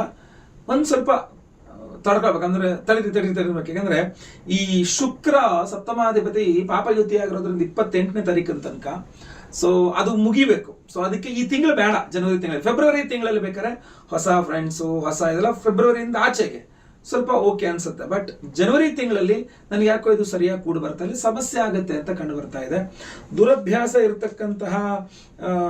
ಒಂದು ಸ್ವಲ್ಪ ತಡ್ಕೊಳ್ಬೇಕಂದ್ರೆ ತಡಿರಿ ತಡಿ ತಡಿರ್ಬೇಕು ಯಾಕಂದ್ರೆ ಈ ಶುಕ್ರ ಸಪ್ತಮಾಧಿಪತಿ ಪಾಪಯುತಿ ಆಗಿರೋದ್ರಿಂದ ಇಪ್ಪತ್ತೆಂಟನೇ ತಾರೀಕಿನ ತನಕ. ಸೊ ಅದು ಮುಗಿಬೇಕು. ಸೊ ಅದಕ್ಕೆ ಈ ತಿಂಗಳು ಬೇಡ. ಜನವರಿ ತಿಂಗಳಲ್ಲಿ. ಫೆಬ್ರವರಿ ತಿಂಗಳಲ್ಲಿ ಬೇಕಾದ್ರೆ ಹೊಸ ಫ್ರೆಂಡ್ಸು ಹೊಸ ಇದೆಲ್ಲ ಫೆಬ್ರವರಿಯಿಂದ ಆಚೆಗೆ. ಸ್ವಲ್ಪ ಓಕೆ ಅನ್ಸುತ್ತೆ. ಬಟ್ ಜನವರಿ ತಿಂಗಳಲ್ಲಿ ನನಗೆ ಯಾಕೋ ಇದು ಸರಿಯಾಗಿ ಕೂಡಿ ಬರ್ತಾ ಇಲ್ಲ ಸಮಸ್ಯೆ ಆಗುತ್ತೆ ಅಂತ ಕಂಡು ಬರ್ತಾ ಇದೆ. ದುರಭ್ಯಾಸ ಇರತಕ್ಕಂತಹ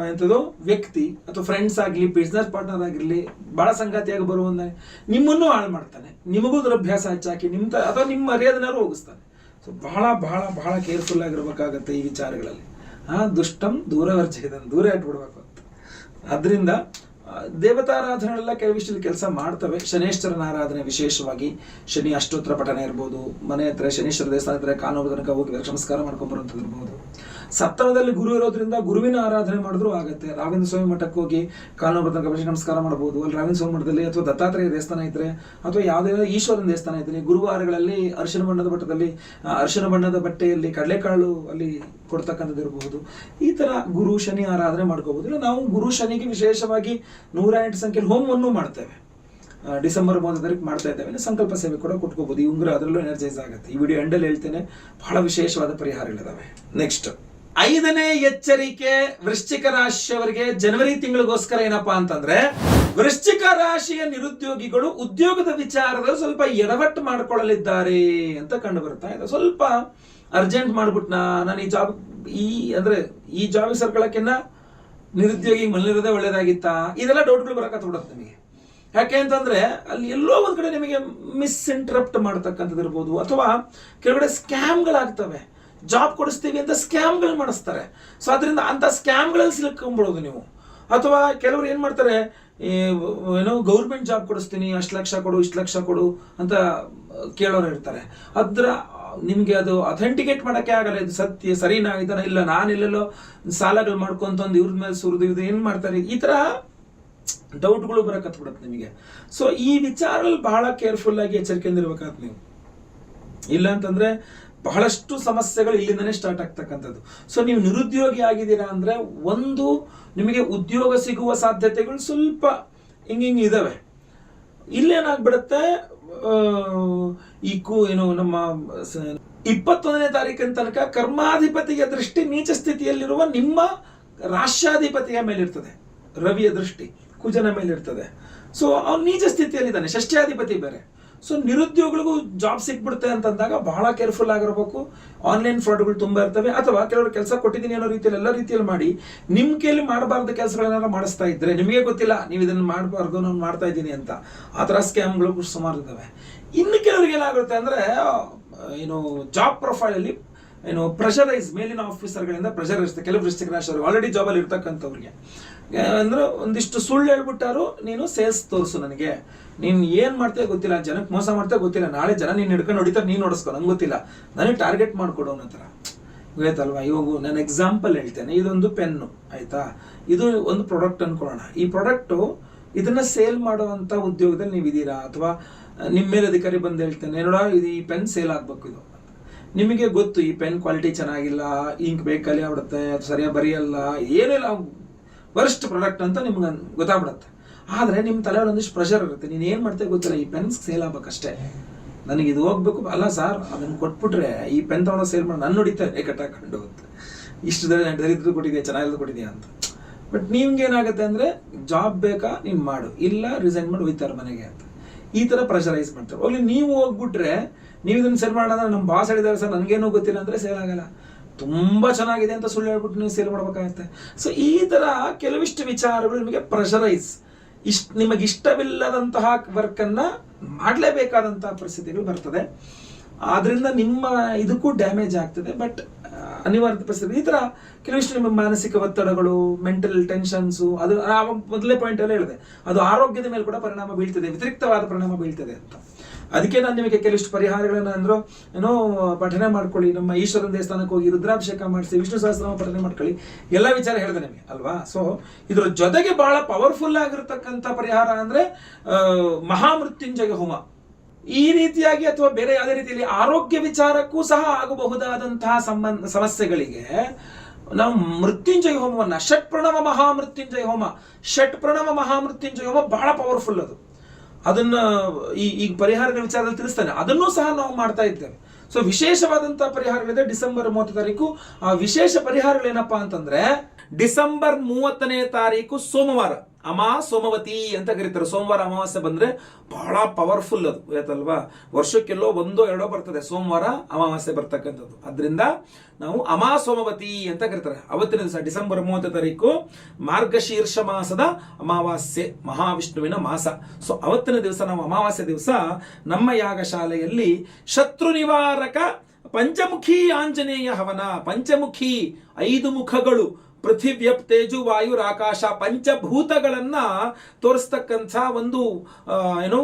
ಎಂಥದ್ದು ವ್ಯಕ್ತಿ ಅಥವಾ ಫ್ರೆಂಡ್ಸ್ ಆಗಲಿ ಬಿಸ್ನೆಸ್ ಪಾರ್ಟ್ನರ್ ಆಗಿರಲಿ ಬಹಳ ಸಂಗಾತಿಯಾಗಿ ಬರುವಂತ ನಿಮ್ಮನ್ನು ಹಾಳು ಮಾಡ್ತಾನೆ. ನಿಮಗೂ ದುರಭ್ಯಾಸ ಹೆಚ್ಚಾಕಿ ನಿಮ್ಮ ಅಥವಾ ನಿಮ್ಮ ಮರ್ಯಾದನಾರು ಹೋಗಿಸ್ತಾನೆ. ಸೊ ಬಹಳ ಬಹಳ ಬಹಳ ಕೇರ್ಫುಲ್ ಆಗಿರ್ಬೇಕಾಗತ್ತೆ ಈ ವಿಚಾರಗಳಲ್ಲಿ. ಆ, ದುಷ್ಟಂ ದೂರ ಇದನ್ನು ದೂರ ಇಟ್ಬಿಡ್ಬೇಕು ಅಂತ. ಅದರಿಂದ ದೇವತಾರಾಧನೆಗಳೆಲ್ಲ ಕೆಲವಿಷ್ಟು ಕೆಲಸ ಮಾಡ್ತವೆ. ಶನೇಶ್ವರನ ಆರಾಧನೆ ವಿಶೇಷವಾಗಿ. ಶನಿ ಅಷ್ಟೋತ್ತರ ಪಠನೆ ಇರ್ಬೋದು. ಮನೆ ಹತ್ರ ಶನೇಶ್ವರ ದೇವಸ್ಥಾನ ಹತ್ರ ಕಾನೂರು ತನಕ ಹೋಗಿ ನಮಸ್ಕಾರ ಮಾಡ್ಕೊಂಡ್ ಬರುವಂಥದ್ದು ಇರ್ಬೋದು. ಸಪ್ತಮದಲ್ಲಿ ಗುರು ಇರೋದ್ರಿಂದ ಗುರುವಿನ ಆರಾಧನೆ ಮಾಡಿದ್ರು ಆಗುತ್ತೆ. ರಾಘವೇಂದ್ರ ಸ್ವಾಮಿ ಮಠಕ್ಕೆ ಹೋಗಿ ಕಾನೂರು ತನಕ ನಮಸ್ಕಾರ ಮಾಡಬಹುದು. ಅಲ್ಲಿ ರಾಘವೇಂದ್ರ ಸ್ವಾಮಿ ಮಠದಲ್ಲಿ ಅಥವಾ ದತ್ತಾತ್ರೇಯ ದೇವಸ್ಥಾನ ಇದ್ರೆ ಅಥವಾ ಯಾವುದೇ ಈಶ್ವರನ ದೇವಸ್ಥಾನ ಇದ್ರೆ ಗುರುವಾರಗಳಲ್ಲಿ ಅರಿಶಿನ ಬಣ್ಣದ ಮಠದಲ್ಲಿ ಅರಿಶಿನ ಬಣ್ಣದ ಬಟ್ಟೆಯಲ್ಲಿ ಕಡಲೆಕಾಳು ಅಲ್ಲಿ ಕೊಡ್ತಕ್ಕಂಥದ್ದು ಇರಬಹುದು. ಈ ತರ ಗುರು ಶನಿ ಆರಾಧನೆ ಮಾಡ್ಕೋಬಹುದು. ಇಲ್ಲ, ನಾವು ಗುರು ಶನಿಗೆ ವಿಶೇಷವಾಗಿ ನೂರ ಎಂಟು ಸಂಖ್ಯೆಯಲ್ಲಿ ಹೋಮವನ್ನು ಮಾಡ್ತೇವೆ. ಡಿಸೆಂಬರ್ ಮೂವತ್ತು ತಾರೀಕು ಮಾಡ್ತಾ ಇದ್ದೇವೆ. ಸಂಕಲ್ಪ ಸೇವೆ ಕೂಡ ಕೊಟ್ಕೋಬಹುದು. ಈ ಉಂಗುರ ಅದರಲ್ಲೂ ಎನರ್ಜೈಸ್ ಆಗುತ್ತೆ. ಈ ವಿಡಿಯೋ ಎಂಡಲ್ಲಿ ಹೇಳ್ತೇನೆ. ಬಹಳ ವಿಶೇಷವಾದ ಪರಿಹಾರಗಳಿದಾವೆ. ನೆಕ್ಸ್ಟ್ ಐದನೇ ಎಚ್ಚರಿಕೆ ವೃಶ್ಚಿಕ ರಾಶಿಯವರಿಗೆ ಜನವರಿ ತಿಂಗಳಿಗೋಸ್ಕರ ಏನಪ್ಪಾ ಅಂತಂದ್ರೆ, ವೃಶ್ಚಿಕ ರಾಶಿಯ ನಿರುದ್ಯೋಗಿಗಳು ಉದ್ಯೋಗದ ವಿಚಾರದಲ್ಲಿ ಸ್ವಲ್ಪ ಎಡವಟ್ಟು ಮಾಡ್ಕೊಳ್ಳಲಿದ್ದಾರೆ ಅಂತ ಕಂಡು ಬರ್ತಾ ಇದೆ ಸ್ವಲ್ಪ ಅರ್ಜೆಂಟ್ ಮಾಡ್ಬಿಟ್ನಾ ನಾನು ಈ ಜಾಬ್ ಈ ಅಂದ್ರೆ ಈ ಜಾಬ್ ಸರ್ಕೊಳಕ್ಕಿನ್ನ ನಿರುದ್ಯೋಗಿ ಮಲ್ಲಿರೋದೇ ಒಳ್ಳೇದಾಗಿತ್ತಾ? ಇದೆಲ್ಲ ಡೌಟ್ಗಳು ಬರಕತ್ ಬಿಡುತ್ತೆ ನಿಮಗೆ. ಯಾಕೆ ಅಂತಂದ್ರೆ, ಅಲ್ಲಿ ಎಲ್ಲೋ ಒಂದ್ ಕಡೆ ನಿಮಗೆ ಮಿಸ್ ಇಂಟ್ರಪ್ಟ್ ಮಾಡ್ತಕ್ಕಂಥದ್ದು ಇರ್ಬೋದು ಅಥವಾ ಕೆಲಗಡೆ ಸ್ಕ್ಯಾಮ್ಗಳಾಗ್ತವೆ ಜಾಬ್ ಕೊಡಿಸ್ತೀವಿ ಅಂತ ಸ್ಕ್ಯಾಮ್ಗಳು ಮಾಡಿಸ್ತಾರೆ. ಸೊ ಅದರಿಂದ ಅಂತ ಸ್ಕ್ಯಾಮ್ಗಳಲ್ಲಿ ಸಿಲುಕೊಂಡ್ಬಿಡೋದು ನೀವು. ಅಥವಾ ಕೆಲವರು ಏನು ಮಾಡ್ತಾರೆ ಏನೋ ಗೌರ್ಮೆಂಟ್ ಜಾಬ್ ಕೊಡಿಸ್ತೀನಿ, ಅಷ್ಟು ಲಕ್ಷ ಕೊಡು, ಇಷ್ಟು ಲಕ್ಷ ಕೊಡು ಅಂತ ಕೇಳೋರು ಇರ್ತಾರೆ. ಅದ್ರ, ನಿಮಗೆ ಅದು ಅಥೆಂಟಿಕೇಟ್ ಮಾಡಕ್ಕೆ ಆಗಲ್ಲ, ಇದು ಸತ್ಯ, ಸರಿನಾ ಇದನ್ನ ಇಲ್ಲ, ನಾನು ಇಲ್ಲೆಲ್ಲೋ ಸಾಲಗಳು ಮಾಡ್ಕೊಂತಂದು ಇವ್ರ ಮೇಲೆ ಸುರಿದು ಇದು ಏನು ಮಾಡ್ತಾರೆ, ಈ ತರ ಡೌಟ್ಗಳು ಬರಕತ್ ಬಿಡುತ್ತೆ ನಿಮಗೆ. ಸೊ ಈ ವಿಚಾರದಲ್ಲಿ ಬಹಳ ಕೇರ್ಫುಲ್ ಆಗಿ ಎಚ್ಚರಿಕೆಯಿಂದ ಇರ್ಬೇಕಾಗತ್ತೆ ನೀವು. ಇಲ್ಲ ಅಂತಂದ್ರೆ ಬಹಳಷ್ಟು ಸಮಸ್ಯೆಗಳು ಇಲ್ಲಿಂದನೇ ಸ್ಟಾರ್ಟ್ ಆಗ್ತಕ್ಕಂಥದ್ದು. ಸೊ ನೀವು ನಿರುದ್ಯೋಗಿ ಆಗಿದ್ದೀರಾ ಅಂದರೆ ಒಂದು ನಿಮಗೆ ಉದ್ಯೋಗ ಸಿಗುವ ಸಾಧ್ಯತೆಗಳು ಸ್ವಲ್ಪ ಹಿಂಗಿಂಗ್ ಹಿಂಗ್ ಇದಾವೆ. ಇಲ್ಲೇನಾಗ್ಬಿಡುತ್ತೆ? ಆ, ಈ ಕು ಏನು ನಮ್ಮ ಇಪ್ಪತ್ತೊಂದನೇ ತಾರೀಕಿನ ತನಕ ಕರ್ಮಾಧಿಪತಿಯ ದೃಷ್ಟಿ ನೀಚ ಸ್ಥಿತಿಯಲ್ಲಿರುವ ನಿಮ್ಮ ರಾಷ್ಟ್ರಾಧಿಪತಿಯ ಮೇಲಿರ್ತದೆ ರವಿಯ ದೃಷ್ಟಿ ಕುಜನ ಮೇಲಿರ್ತದೆ ಸೊ ಅವ್ನು ನೀಚ ಸ್ಥಿತಿಯಲ್ಲಿದ್ದಾನೆ. ಷಷ್ಠ್ಯಾಧಿಪತಿ ಬೇರೆ. ಸೊ ನಿರುದ್ಯೋಗಿಗಳಿಗೂ ಜಾಬ್ ಸಿಕ್ಬಿಡುತ್ತೆ ಅಂತಂದಾಗ ಬಹಳ ಕೇರ್ಫುಲ್ ಆಗಿರಬೇಕು. ಆನ್ಲೈನ್ ಫ್ರಾಡ್ಗಳು ತುಂಬಾ ಇರ್ತವೆ. ಅಥವಾ ಕೆಲವರು ಕೆಲಸ ಕೊಟ್ಟಿದ್ದೀನಿ ಅನ್ನೋ ರೀತಿಯಲ್ಲಿ ಎಲ್ಲ ರೀತಿಯಲ್ಲಿ ಮಾಡಿ ನಿಮ್ಮ ಕೈಯಲ್ಲಿ ಮಾಡಬಾರ್ದು ಕೆಲಸಗಳನ್ನ ಮಾಡಿಸ್ತಾ ಇದ್ರೆ ನಿಮಗೆ ಗೊತ್ತಿಲ್ಲ, ನೀವು ಇದನ್ನು ಮಾಡಬಾರ್ದು, ನಾನು ಮಾಡ್ತಾ ಇದ್ದೀನಿ ಅಂತ. ಆ ಥರ ಸ್ಕ್ಯಾಮ್ಗಳು ಸುಮಾರು ಇದ್ದಾವೆ. ಇನ್ನು ಕೆಲವರಿಗೆ ಏನಾಗುತ್ತೆ ಅಂದ್ರೆ ಏನು ಜಾಬ್ ಪ್ರೊಫೈಲ್ ಅಲ್ಲಿ, ಏನು ಪ್ರೆಷರೈಸ್ ಮೇಲಿನ ಆಫೀಸರ್ಗಳಿಂದ ಪ್ರೆಷರ್ ಇರುತ್ತೆ. ಕೆಲವು ರಾಶಿಯವರು ಆಲ್ರೆಡಿ ಜಾಬಲ್ಲಿ ಇರ್ತಕ್ಕಂಥವ್ರಿಗೆ. ಅಂದ್ರೆ ಒಂದಿಷ್ಟು ಸುಳ್ಳು ಹೇಳ್ಬಿಟ್ಟಾರು, ನೀನು ಸೇಲ್ಸ್ ತೋರಿಸು ನನಗೆ. ನೀನು ಏನ್ ಮಾಡ್ತೀಯ ಗೊತ್ತಿಲ್ಲ ಜನಕ್ಕೆ ಮೋಸ ಮಾಡ್ತೇವೆ ಗೊತ್ತಿಲ್ಲ, ನಾಳೆ ಜನ ನೀನು ಹಿಡ್ಕೊಂಡು ಹೊಡಿತಾರೆ, ನೀನು ನೋಡಿಸ್ಕೊ ನಂಗೆ ಗೊತ್ತಿಲ್ಲ. ನನಗೆ ಟಾರ್ಗೆಟ್ ಮಾಡ್ಕೊಡು ಅನ್ನೋ ಥರ ಗೊತ್ತಾಯ್ತಲ್ವಾ? ಇವಾಗ ನಾನು ಎಕ್ಸಾಂಪಲ್ ಹೇಳ್ತೇನೆ. ಇದೊಂದು ಪೆನ್ನು, ಆಯ್ತಾ? ಇದು ಒಂದು ಪ್ರಾಡಕ್ಟ್ ಅನ್ಕೊಳ್ಳೋಣ. ಈ ಪ್ರಾಡಕ್ಟು ಇದನ್ನ ಸೇಲ್ ಮಾಡುವಂತ ಉದ್ಯೋಗದಲ್ಲಿ ನೀವು ಇದ್ದೀರಾ ಅಥವಾ ನಿಮ್ಮ ಮೇಲೆ ಅಧಿಕಾರಿ ಬಂದು ಹೇಳ್ತೇನೆ, ನೋಡ, ಇದು ಈ ಪೆನ್ ಸೇಲ್ ಆಗಬೇಕು ಇದು ನಿಮಗೆ ಗೊತ್ತು, ಈ ಪೆನ್ ಕ್ವಾಲಿಟಿ ಚೆನ್ನಾಗಿಲ್ಲ ಇಂಕ್ ಬೇಕಲ್ಲಿ ಆಗ್ಬಿಡುತ್ತೆ ಸರಿಯಾಗಿ ಬರೆಯಲ್ಲ, ಏನಿಲ್ಲ ವರ್ಸ್ಟ್ ಪ್ರಾಡಕ್ಟ್ ಅಂತ ನಿಮ್ಗೆ ಗೊತ್ತಾಗ್ಬಿಡುತ್ತೆ. ಆದರೆ ನಿಮ್ಮ ತಲೆ ಒಂದಿಷ್ಟು ಪ್ರೆಷರ್ ಇರುತ್ತೆ. ನೀನು ಏನು ಮಾಡ್ತೀಯ ಗೊತ್ತಿಲ್ಲ. ಈ ಪೆನ್ಸ್ ಸೇಲ್ ಆಗ್ಬೇಕಷ್ಟೇ. ನನಗೆ ಇದು ಹೋಗ್ಬೇಕು. ಅಲ್ಲ ಸರ್, ಅದನ್ನು ಕೊಟ್ಬಿಟ್ರೆ ಈ ಪೆನ್ ತಗೊಂಡು ಸೇಲ್ ಮಾಡಿ ನನ್ನ ಹೊಡಿತಾರೆ ಕಟ್ಟಾಕೊಂಡು ಅಂತ. ಇಷ್ಟು ದರ ದರಿದ್ರ ಕೊಟ್ಟಿದ್ಯಾ ಚೆನ್ನಾಗಿರೋದು ಕೊಟ್ಟಿದ್ಯಾ ಅಂತ. ಬಟ್ ನಿಮ್ಗೇನಾಗುತ್ತೆ ಅಂದ್ರೆ ಜಾಬ್ ಬೇಕಾ ನೀನು ಮಾಡು. ಇಲ್ಲ ರಿಸೈನ್ ಮಾಡಿ ಹೋಯ್ತಾರೆ ಮನೆಗೆ ಅಂತ. ಈ ಥರ ಪ್ರೆಷರೈಸ್ ಮಾಡ್ತಾರೆ. ಹೋಗ್ಲಿ ನೀವು ಹೋಗ್ಬಿಟ್ರೆ, ನೀವು ಇದನ್ನು ಸೇಲ್ ಮಾಡೋಣ ನಮ್ಮ ಬಾಸ್ ಹೇಳಿದ್ದಾರೆ ಸರ್, ನನಗೇನೂ ಗೊತ್ತಿಲ್ಲ ಅಂದರೆ ಸೇಲ್ ಆಗಲ್ಲ. ತುಂಬಾ ಚೆನ್ನಾಗಿದೆ ಅಂತ ಸುಳ್ಳು ಹೇಳ್ಬಿಟ್ಟು ನೀವು ಸೇಲ್ ಮಾಡ್ಬೇಕಾಗತ್ತೆ. ಸೊ ಈ ತರ ಕೆಲವಿಷ್ಟು ವಿಚಾರಗಳು ನಿಮಗೆ ಪ್ರೆಷರೈಸ್ ಇಷ್ಟ ನಿಮಗೆ ಇಷ್ಟವಿಲ್ಲದಂತಹ ವರ್ಕ್ ಅನ್ನ ಮಾಡಲೇಬೇಕಾದಂತಹ ಪರಿಸ್ಥಿತಿಗಳು ಬರ್ತದೆ. ಆದ್ರಿಂದ ನಿಮ್ಮ ಇದಕ್ಕೂ ಡ್ಯಾಮೇಜ್ ಆಗ್ತದೆ. ಬಟ್ ಅನಿವಾರ್ಯ ಪರಿಸ್ಥಿತಿ. ಈ ತರ ಕೆಲವಿಷ್ಟು ನಿಮ್ಮ ಮಾನಸಿಕ ಒತ್ತಡಗಳು ಮೆಂಟಲ್ ಟೆನ್ಷನ್ಸು ಅದು ಮೊದಲೇ ಪಾಯಿಂಟ್ ಎಲ್ಲ ಹೇಳಿದೆ. ಅದು ಆರೋಗ್ಯದ ಮೇಲೆ ಕೂಡ ಪರಿಣಾಮ ಬೀಳ್ತದೆ, ವ್ಯತಿರಿಕ್ತವಾದ ಪರಿಣಾಮ ಬೀಳ್ತದೆ ಅಂತ. ಅದಕ್ಕೆ ನಾನು ನಿಮಗೆ ಕೆಲವಿಷ್ಟು ಪರಿಹಾರಗಳನ್ನು ಅಂದರು, ಏನೋ, ಪಠನೆ ಮಾಡ್ಕೊಳ್ಳಿ, ನಮ್ಮ ಈಶ್ವರನ ದೇವಸ್ಥಾನಕ್ಕೆ ಹೋಗಿ ರುದ್ರಾಭಿಷೇಕ ಮಾಡಿಸಿ, ವಿಷ್ಣು ಸಹಸ್ರನಾಮ ಪಠನೆ ಮಾಡ್ಕೊಳ್ಳಿ, ಎಲ್ಲ ವಿಚಾರ ಹೇಳಿದೆ ನಿಮಗೆ, ಅಲ್ವಾ? ಸೊ ಇದ್ರ ಜೊತೆಗೆ ಬಹಳ ಪವರ್ಫುಲ್ ಆಗಿರತಕ್ಕಂಥ ಪರಿಹಾರ ಅಂದ್ರೆ ಮಹಾಮೃತ್ಯುಂಜಯ ಹೋಮ. ಈ ರೀತಿಯಾಗಿ ಅಥವಾ ಬೇರೆ ಯಾವುದೇ ರೀತಿಯಲ್ಲಿ ಆರೋಗ್ಯ ವಿಚಾರಕ್ಕೂ ಸಹ ಆಗಬಹುದಾದಂತಹ ಸಂಬಂಧ, ಸಮಸ್ಯೆಗಳಿಗೆ ನಾವು ಮೃತ್ಯುಂಜಯ ಹೋಮವನ್ನ ಷಟ್ ಪ್ರಣವ ಮಹಾಮೃತ್ಯುಂಜಯ ಹೋಮ ಷಟ್ ಪ್ರಣವ ಮಹಾಮೃತ್ಯುಂಜಯ ಹೋಮ ಬಹಳ ಪವರ್ಫುಲ್ ಅದು. ಅದನ್ನ ಈ, ಈಗ ಪರಿಹಾರಗಳ ವಿಚಾರದಲ್ಲಿ ತಿಳಿಸ್ತಾನೆ. ಅದನ್ನು ಸಹ ನಾವು ಮಾಡ್ತಾ ಇದ್ದೇವೆ. ಸೊ ವಿಶೇಷವಾದಂಥ ಪರಿಹಾರಗಳಿದೆ ಡಿಸೆಂಬರ್ ಮೂವತ್ತು ತಾರೀಕು. ಆ ವಿಶೇಷ ಪರಿಹಾರಗಳೇನಪ್ಪಾ ಅಂತಂದ್ರೆ, ಡಿಸೆಂಬರ್ ಮೂವತ್ತನೇ ತಾರೀಕು ಸೋಮವಾರ. ಅಮಾ ಸೋಮವತಿ ಅಂತ ಕರೀತಾರೆ. ಸೋಮವಾರ ಅಮಾವಾಸ್ಯೆ ಬಂದ್ರೆ ಬಹಳ ಪವರ್ಫುಲ್ ಅದು ಆಯ್ತಲ್ವಾ ವರ್ಷಕ್ಕೆಲ್ಲೋ ಒಂದೋ ಎರಡೋ ಬರ್ತದೆ. ಸೋಮವಾರ ಅಮಾವಾಸ್ಯೆ ಬರ್ತಕ್ಕಂಥದ್ದು. ಅದರಿಂದ ನಾವು ಅಮಾ ಸೋಮವತಿ ಅಂತ ಕರೀತಾರೆ. ಅವತ್ತಿನ ದಿವಸ, ಡಿಸೆಂಬರ್ ಮೂವತ್ತನೇ ತಾರೀಕು, ಮಾರ್ಗಶೀರ್ಷ ಮಾಸದ ಅಮಾವಾಸ್ಯೆ, ಮಹಾವಿಷ್ಣುವಿನ ಮಾಸ. ಸೊ ಅವತ್ತಿನ ದಿವಸ ನಾವು ಅಮಾವಾಸ್ಯೆ ದಿವಸ ನಮ್ಮ ಯಾಗಶಾಲೆಯಲ್ಲಿ ಶತ್ರು ನಿವಾರಕ ಪಂಚಮುಖಿ ಆಂಜನೇಯ ಹವನ, ಪಂಚಮುಖಿ ಐದು ಮುಖಗಳು ಪೃಥಿವ್ಯಪ್ ತೇಜು ವಾಯು ಆಕಾಶ ಪಂಚಭೂತಗಳನ್ನ ತೋರಿಸ್ತಕ್ಕಂಥ ಒಂದು ಏನು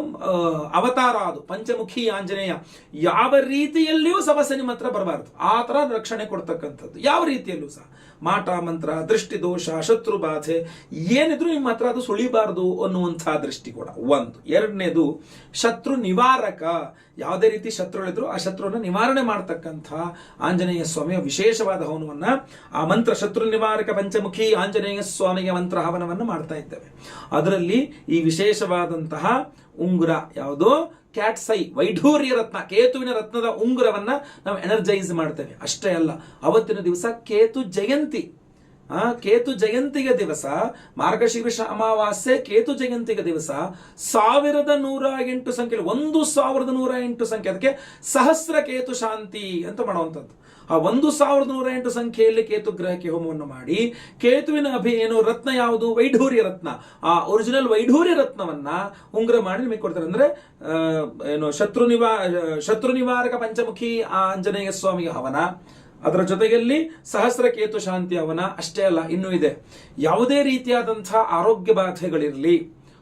ಅವತಾರ ಅದು, ಪಂಚಮುಖಿ ಆಂಜನೇಯ. ಯಾವ ರೀತಿಯಲ್ಲಿಯೂ ಸಮಸ್ಯೆ ನಿಮ್ಮ ಹತ್ರ ಬರಬಾರದು. ಆ ರಕ್ಷಣೆ ಕೊಡ್ತಕ್ಕಂಥದ್ದು. ಯಾವ ರೀತಿಯಲ್ಲೂ ಸಹ. ಮಾಟ ಮಂತ್ರ, ದೃಷ್ಟಿ ದೋಷ, ಶತ್ರು ಬಾಧೆ, ಏನಿದ್ರು ನಿಮ್ಮ ಹತ್ರ ಅದು ಸುಳಿಬಾರದು ಅನ್ನುವಂಥ ಕೂಡ. ಒಂದು. ಎರಡನೇದು, ಶತ್ರು ನಿವಾರಕ. ಯಾವುದೇ ರೀತಿ ಶತ್ರುಗಳಿದ್ರು ಆ ಶತ್ರುವನ್ನು ನಿವಾರಣೆ ಮಾಡ್ತಕ್ಕಂಥ ಆಂಜನೇಯ ಸ್ವಾಮಿಯ ವಿಶೇಷವಾದ ಹವನವನ್ನ ಆ ಮಂತ್ರ ಶತ್ರು ನಿವಾರಕ ಪಂಚಮುಖಿ ಆಂಜನೇಯ ಸ್ವಾಮಿಯ ಮಂತ್ರ ಹವನವನ್ನು ಮಾಡ್ತಾ ಇದ್ದೇವೆ. ಅದರಲ್ಲಿ ಈ ವಿಶೇಷವಾದಂತಹ ಉಂಗುರ ಯಾವುದು? ಕ್ಯಾಟ್ಸೈ ವೈಢೂರ್ಯ ರತ್ನ, ಕೇತುವಿನ ರತ್ನದ ಉಂಗುರವನ್ನ ನಾವು ಎನರ್ಜೈಸ್ ಮಾಡ್ತೇವೆ. ಅಷ್ಟೇ ಅಲ್ಲ, ಅವತ್ತಿನ ದಿವಸ ಕೇತು ಜಯಂತಿ. ಆ, ಕೇತು ಜಯಂತಿಯ ದಿವಸ, ಮಾರ್ಗಶೀರ್ಷ ಅಮಾವಾಸ್ಯೆ ಕೇತು ಜಯಂತಿಯ ದಿವಸ, ಸಾವಿರದ ನೂರ ಎಂಟು ಸಂಖ್ಯೆ ಒಂದು ಸಾವಿರದ ನೂರ ಎಂಟು ಸಂಖ್ಯೆ, ಅದಕ್ಕೆ ಸಹಸ್ರ ಕೇತು ಶಾಂತಿ ಅಂತ ಮಾಡುವಂಥದ್ದು. ಆ ಒಂದು ಸಾವಿರದ ನೂರ ಎಂಟು ಸಂಖ್ಯೆಯಲ್ಲಿ ಕೇತು ಗ್ರಹಕ್ಕೆ ಹೋಮವನ್ನು ಮಾಡಿ, ಕೇತುವಿನ ಅಭಿ ಏನು ರತ್ನ ಯಾವುದು? ವೈಢೂರ್ಯ ರತ್ನ. ಆ ಒರಿಜಿನಲ್ ವೈಢೂರ್ಯ ರತ್ನವನ್ನ ಉಂಗ್ರ ಮಾಡಿ ನಿಮಗೆ ಕೊಡ್ತಾರೆ. ಅಂದ್ರೆ ಏನು, ಶತ್ರು ನಿವಾ, ಶತ್ರು ನಿವಾರಕ ಪಂಚಮುಖಿ ಆ ಆಂಜನೇಯ ಸ್ವಾಮಿಯ ಹವನ. ಅದರ ಜೊತೆಯಲ್ಲಿ ಸಹಸ್ರ ಕೇತು ಶಾಂತಿ ಅವನ ಅಷ್ಟೇ ಅಲ್ಲ, ಇನ್ನೂ ಇದೆ. ಯಾವುದೇ ರೀತಿಯಾದಂತಹ ಆರೋಗ್ಯ ಬಾಧೆಗಳಿರಲಿ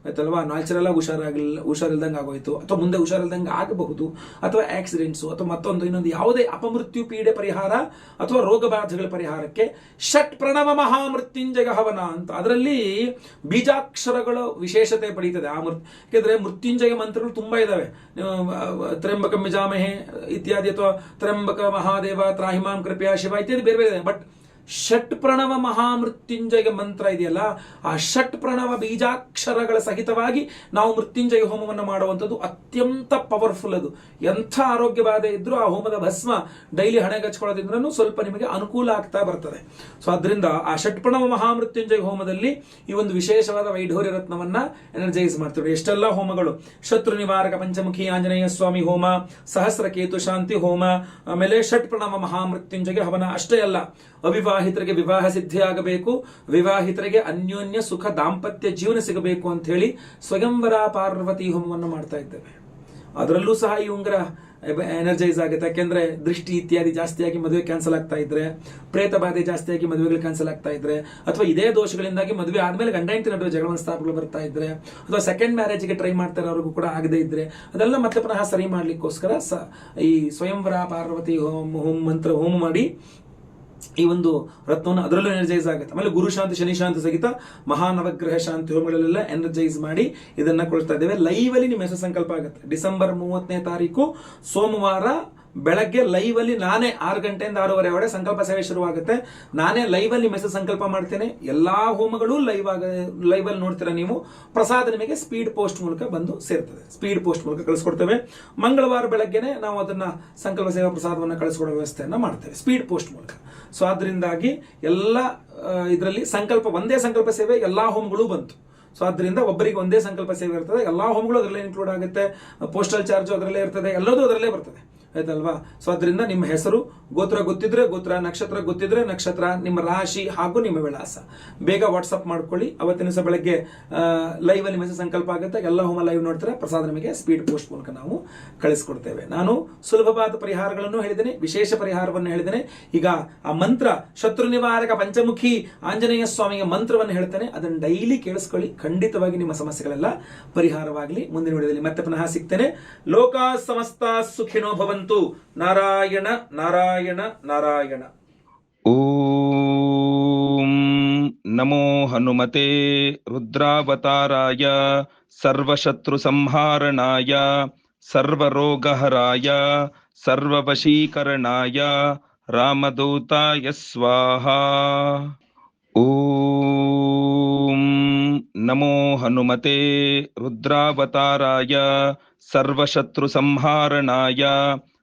ಆಯ್ತಲ್ವಾ? ನ್ಯಾಚುರಲ್ ಆಗಿ ಹುಷಾರಾಗಲಿಲ್ಲ ಹುಷಾರಿಲ್ದಂಗೆ ಆಗೋಯ್ತು. ಅಥವಾ ಮುಂದೆ ಹುಷಾರಿಲ್ದಂಗೆ ಆಗಬಹುದು. ಅಥವಾ ಆಕ್ಸಿಡೆಂಟ್ಸು ಅಥವಾ ಮತ್ತೊಂದು ಇನ್ನೊಂದು ಯಾವುದೇ ಅಪಮೃತ್ಯು ಪೀಡೆ ಪರಿಹಾರ ಅಥವಾ ರೋಗ ಬಾಧೆಗಳ ಪರಿಹಾರಕ್ಕೆ ಷಟ್ ಪ್ರಣವ ಮಹಾಮೃತ್ಯುಂಜಯ ಹವನ ಅಂತ. ಅದರಲ್ಲಿ ಬೀಜಾಕ್ಷರಗಳು ವಿಶೇಷತೆ ಪಡೀತದೆ ಆ ಮೃತ್ ಯಾಕೆಂದ್ರೆ ಮೃತ್ಯುಂಜಯ ಮಂತ್ರಗಳು ತುಂಬಾ ಇದಾವೆ. ನೀವು, ತ್ರ್ಯಂಬಕ ಮಿಜಾಮಹೆ ಇತ್ಯಾದಿ ಅಥವಾ ತ್ರ್ಯಂಬಕ ಮಹಾದೇವ ತ್ರಾಹಿಮಾಂ ಕೃಪಯಾ ಶಿವ ಇತ್ಯಾದಿ ಬೇರೆ ಬೇರೆ ಬಟ್ ಷಟ್ ಪ್ರಣವ ಮಹಾಮೃತ್ಯುಂಜಯ ಮಂತ್ರ ಇದೆಯಲ್ಲ, ಆ ಷಟ್ ಪ್ರಣವ ಬೀಜಾಕ್ಷರಗಳ ಸಹಿತವಾಗಿ ನಾವು ಮೃತ್ಯುಂಜಯ ಹೋಮವನ್ನು ಮಾಡುವಂಥದ್ದು ಅತ್ಯಂತ ಪವರ್ಫುಲ್ ಅದು. ಎಂಥ ಆರೋಗ್ಯ ಬಾಧೆ ಇದ್ರೂ ಆ ಹೋಮದ ಭಸ್ಮ ಡೈಲಿ ಹಣೆಗೆ ಹಚ್ಕೊಳ್ಳೋದ್ರಿಂದ ಸ್ವಲ್ಪ ನಿಮಗೆ ಅನುಕೂಲ ಆಗ್ತಾ ಬರ್ತದೆ. ಸೊ ಅದರಿಂದ ಆ ಷಟ್ ಪ್ರಣವ ಮಹಾಮೃತ್ಯುಂಜಯ ಹೋಮದಲ್ಲಿ ಈ ಒಂದು ವಿಶೇಷವಾದ ವೈಢೂರ್ಯ ರತ್ನವನ್ನ ಎನರ್ಜೈಸ್ ಮಾಡ್ತೀವಿ. ಎಷ್ಟೆಲ್ಲ ಹೋಮಗಳು? ಶತ್ರು ನಿವಾರಕ ಪಂಚಮುಖಿ ಆಂಜನೇಯ ಸ್ವಾಮಿ ಹೋಮ, ಸಹಸ್ರ ಕೇತು ಶಾಂತಿ ಹೋಮ, ಆಮೇಲೆ ಷಟ್ ಪ್ರಣವ ಮಹಾಮೃತ್ಯುಂಜಯ ಹವನ ಅಷ್ಟೇ ಅಲ್ಲ ಅವಿವಾಹಿತರಿಗೆ ವಿವಾಹ ಸಿದ್ಧಿಯಾಗಬೇಕು, ವಿವಾಹಿತರಿಗೆ ಅನ್ಯೋನ್ಯ ಸುಖ ದಾಂಪತ್ಯ ಜೀವನ ಸಿಗಬೇಕು ಅಂತ ಹೇಳಿ ಸ್ವಯಂವರ ಪಾರ್ವತಿ ಹೋಮವನ್ನು ಮಾಡ್ತಾ ಇದ್ದೇವೆ. ಅದರಲ್ಲೂ ಸಹ ಈ ಉಂಗರ ಎನರ್ಜೈಸ್ ಆಗುತ್ತೆ. ಯಾಕೆಂದ್ರೆ ದೃಷ್ಟಿ ಇತ್ಯಾದಿ ಜಾಸ್ತಿಯಾಗಿ ಮದುವೆ ಕ್ಯಾನ್ಸಲ್ ಆಗ್ತಾ ಇದ್ರೆ ಪ್ರೇತ ಬಾಧೆ ಜಾಸ್ತಿಯಾಗಿ ಮದುವೆಗಳು ಕ್ಯಾನ್ಸಲ್ ಆಗ್ತಾ ಇದ್ರೆ, ಅಥವಾ ಇದೇ ದೋಷಗಳಿಂದಾಗಿ ಮದುವೆ ಆದ್ಮೇಲೆ ಗಂಡ ಹೆಂಡತಿ ನಡುವೆ ಜಗಳ ಸ್ಥಾಪಗಳು ಬರ್ತಾ ಇದ್ರೆ, ಅಥವಾ ಸೆಕೆಂಡ್ ಮ್ಯಾರೇಜ್ಗೆ ಟ್ರೈ ಮಾಡ್ತಾ ಇರೋರಿಗೂ ಕೂಡ ಆಗದೇ ಇದ್ರೆ, ಅದೆಲ್ಲ ಮತ್ತೆ ಪುನಃ ಸರಿ ಮಾಡ್ಲಿಕ್ಕೋಸ್ಕರ ಈ ಸ್ವಯಂವರ ಪಾರ್ವತಿ ಹೋಮ ಹೋಮ ಮಂತ್ರ, ಹೋಮ ಮಾಡಿ ಈ ಒಂದು ರತ್ನವನ್ನು ಅದರಲ್ಲೂ ಎನರ್ಜೈಸ್ ಆಗುತ್ತೆ. ಆಮೇಲೆ ಗುರು ಶಾಂತಿ, ಶನಿ ಶಾಂತಿ ಸಹಿತ ಮಹಾನವಗ್ರಹ ಶಾಂತಿ ಹೋಮಗಳಲ್ಲೆಲ್ಲ ಎನರ್ಜೈಸ್ ಮಾಡಿ ಇದನ್ನ ಕೊಡ್ತಾ ಇದ್ದೇವೆ. ಲೈವ್ ಅಲ್ಲಿ ನಿಮ್ಮ ಹೆಸರು ಸಂಕಲ್ಪ ಆಗುತ್ತೆ. ಡಿಸೆಂಬರ್ ಮೂವತ್ತನೇ ತಾರೀಕು, ಸೋಮವಾರ ಬೆಳಗ್ಗೆ ಲೈವ್ ಅಲ್ಲಿ ನಾನೇ ಆರು ಗಂಟೆಯಿಂದ ಆರೂವರೆ ಒಳಗೆ ಸಂಕಲ್ಪ ಸೇವೆ ಶುರುವಾಗುತ್ತೆ. ನಾನೇ ಲೈವ್ ಅಲ್ಲಿ ಮೆಸೇಜ್ ಸಂಕಲ್ಪ ಮಾಡ್ತೇನೆ. ಎಲ್ಲಾ ಹೋಮಗಳು ಲೈವ್ ಆಗ ಲೈವ್ ಅಲ್ಲಿ ನೋಡ್ತೀರಾ ನೀವು. ಪ್ರಸಾದ ನಿಮಗೆ ಸ್ಪೀಡ್ ಪೋಸ್ಟ್ ಮೂಲಕ ಬಂದು ಸೇರ್ತದೆ. ಸ್ಪೀಡ್ ಪೋಸ್ಟ್ ಮೂಲಕ ಕಳಿಸ್ಕೊಡ್ತೇವೆ. ಮಂಗಳವಾರ ಬೆಳಗ್ಗೆನೆ ನಾವು ಅದನ್ನ ಸಂಕಲ್ಪ ಸೇವಾ ಪ್ರಸಾದವನ್ನು ಕಳಿಸ್ಕೊಡೋ ವ್ಯವಸ್ಥೆಯನ್ನು ಮಾಡ್ತೇವೆ. ಸ್ಪೀಡ್ ಪೋಸ್ಟ್ ಮೂಲಕ. ಸೊ ಅದರಿಂದಾಗಿ ಎಲ್ಲ ಇದರಲ್ಲಿ ಸಂಕಲ್ಪ, ಒಂದೇ ಸಂಕಲ್ಪ ಸೇವೆ ಎಲ್ಲಾ ಹೋಮ್ಗಳು ಬಂತು. ಸೊ ಅದರಿಂದ ಒಬ್ಬರಿಗೆ ಒಂದೇ ಸಂಕಲ್ಪ ಸೇವೆ ಇರ್ತದೆ. ಎಲ್ಲಾ ಹೋಮ್ಗಳು ಅದರಲ್ಲೇ ಇನ್ಕ್ಲೂಡ್ ಆಗುತ್ತೆ. ಪೋಸ್ಟಲ್ ಚಾರ್ಜ್ ಅದರಲ್ಲೇ ಇರ್ತದೆ. ಎಲ್ಲದೂ ಅದರಲ್ಲೇ ಬರ್ತದೆ. ಆಯ್ತಲ್ವಾ? ಸೊ ಅದರಿಂದ ನಿಮ್ಮ ಹೆಸರು ಗೋತ್ರ ಗೊತ್ತಿದ್ರೆ ಗೋತ್ರ, ನಕ್ಷತ್ರ ಗೊತ್ತಿದ್ರೆ ನಕ್ಷತ್ರ, ನಿಮ್ಮ ರಾಶಿ ಹಾಗೂ ನಿಮ್ಮ ವಿಳಾಸ. ಬೇಗ ವಾಟ್ಸಪ್ ಮಾಡ್ಕೊಳ್ಳಿ. ಅವತ್ತಿನ ದಿವಸ ಬೆಳಗ್ಗೆ ಲೈವ್ ಅಲ್ಲಿ ಮೆಸೇಜ್ ಸಂಕಲ್ಪ ಆಗುತ್ತೆ. ಎಲ್ಲ ಹೋಮ ಲೈವ್ ನೋಡ್ತಾರೆ? ಪ್ರಸಾದ ನಿಮಗೆ ಸ್ಪೀಡ್ ಪೋಸ್ಟ್ ಮೂಲಕ ನಾವು ಕಳಿಸ್ಕೊಡ್ತೇವೆ. ನಾನು ಸುಲಭವಾದ ಪರಿಹಾರಗಳನ್ನು ಹೇಳಿದ್ದೇನೆ, ವಿಶೇಷ ಪರಿಹಾರವನ್ನು ಹೇಳಿದ್ದೇನೆ. ಈಗ ಆ ಮಂತ್ರ, ಶತ್ರು ನಿವಾರಕ ಪಂಚಮುಖಿ ಆಂಜನೇಯ ಸ್ವಾಮಿಯ ಮಂತ್ರವನ್ನು ಹೇಳ್ತೇನೆ. ಅದನ್ನು ಡೈಲಿ ಕೇಳಿಸ್ಕೊಳ್ಳಿ. ಖಂಡಿತವಾಗಿ ನಿಮ್ಮ ಸಮಸ್ಯೆಗಳೆಲ್ಲ ಪರಿಹಾರವಾಗಲಿ. ಮುಂದಿನ ವಿಡಿಯೋದಲ್ಲಿ ಮತ್ತೆ ಪುನಃ ಸಿಗ್ತೇನೆ. ಲೋಕ ಸಮಸ್ತ ಸುಖಿನೋ ಭವಂತು. ನಾರಾಯಣ ನಾರಾಯಣ. ನಾರಾಯಣ ನಾರಾಯಣ. ಓಂ ನಮೋ ಹನುಮತೆ ರುದ್ರಾವತಾರಾಯ, ಸರ್ವಶತ್ರು ಸಂಹಾರಣಾಯ, ಸರ್ವರೋಗಹರಾಯ, ಸರ್ವವಶೀಕರಣಾಯ, ರಾಮದೂತಾಯ ಸ್ವಾಹ. ಓಂ ನಮೋ ಹನುಮತೆ ರುದ್ರಾವತಾರಾಯ, ಸರ್ವಶತ್ರು ಸಂಹಾರಣಾಯ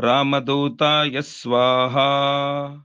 रामदूताय स्वाहा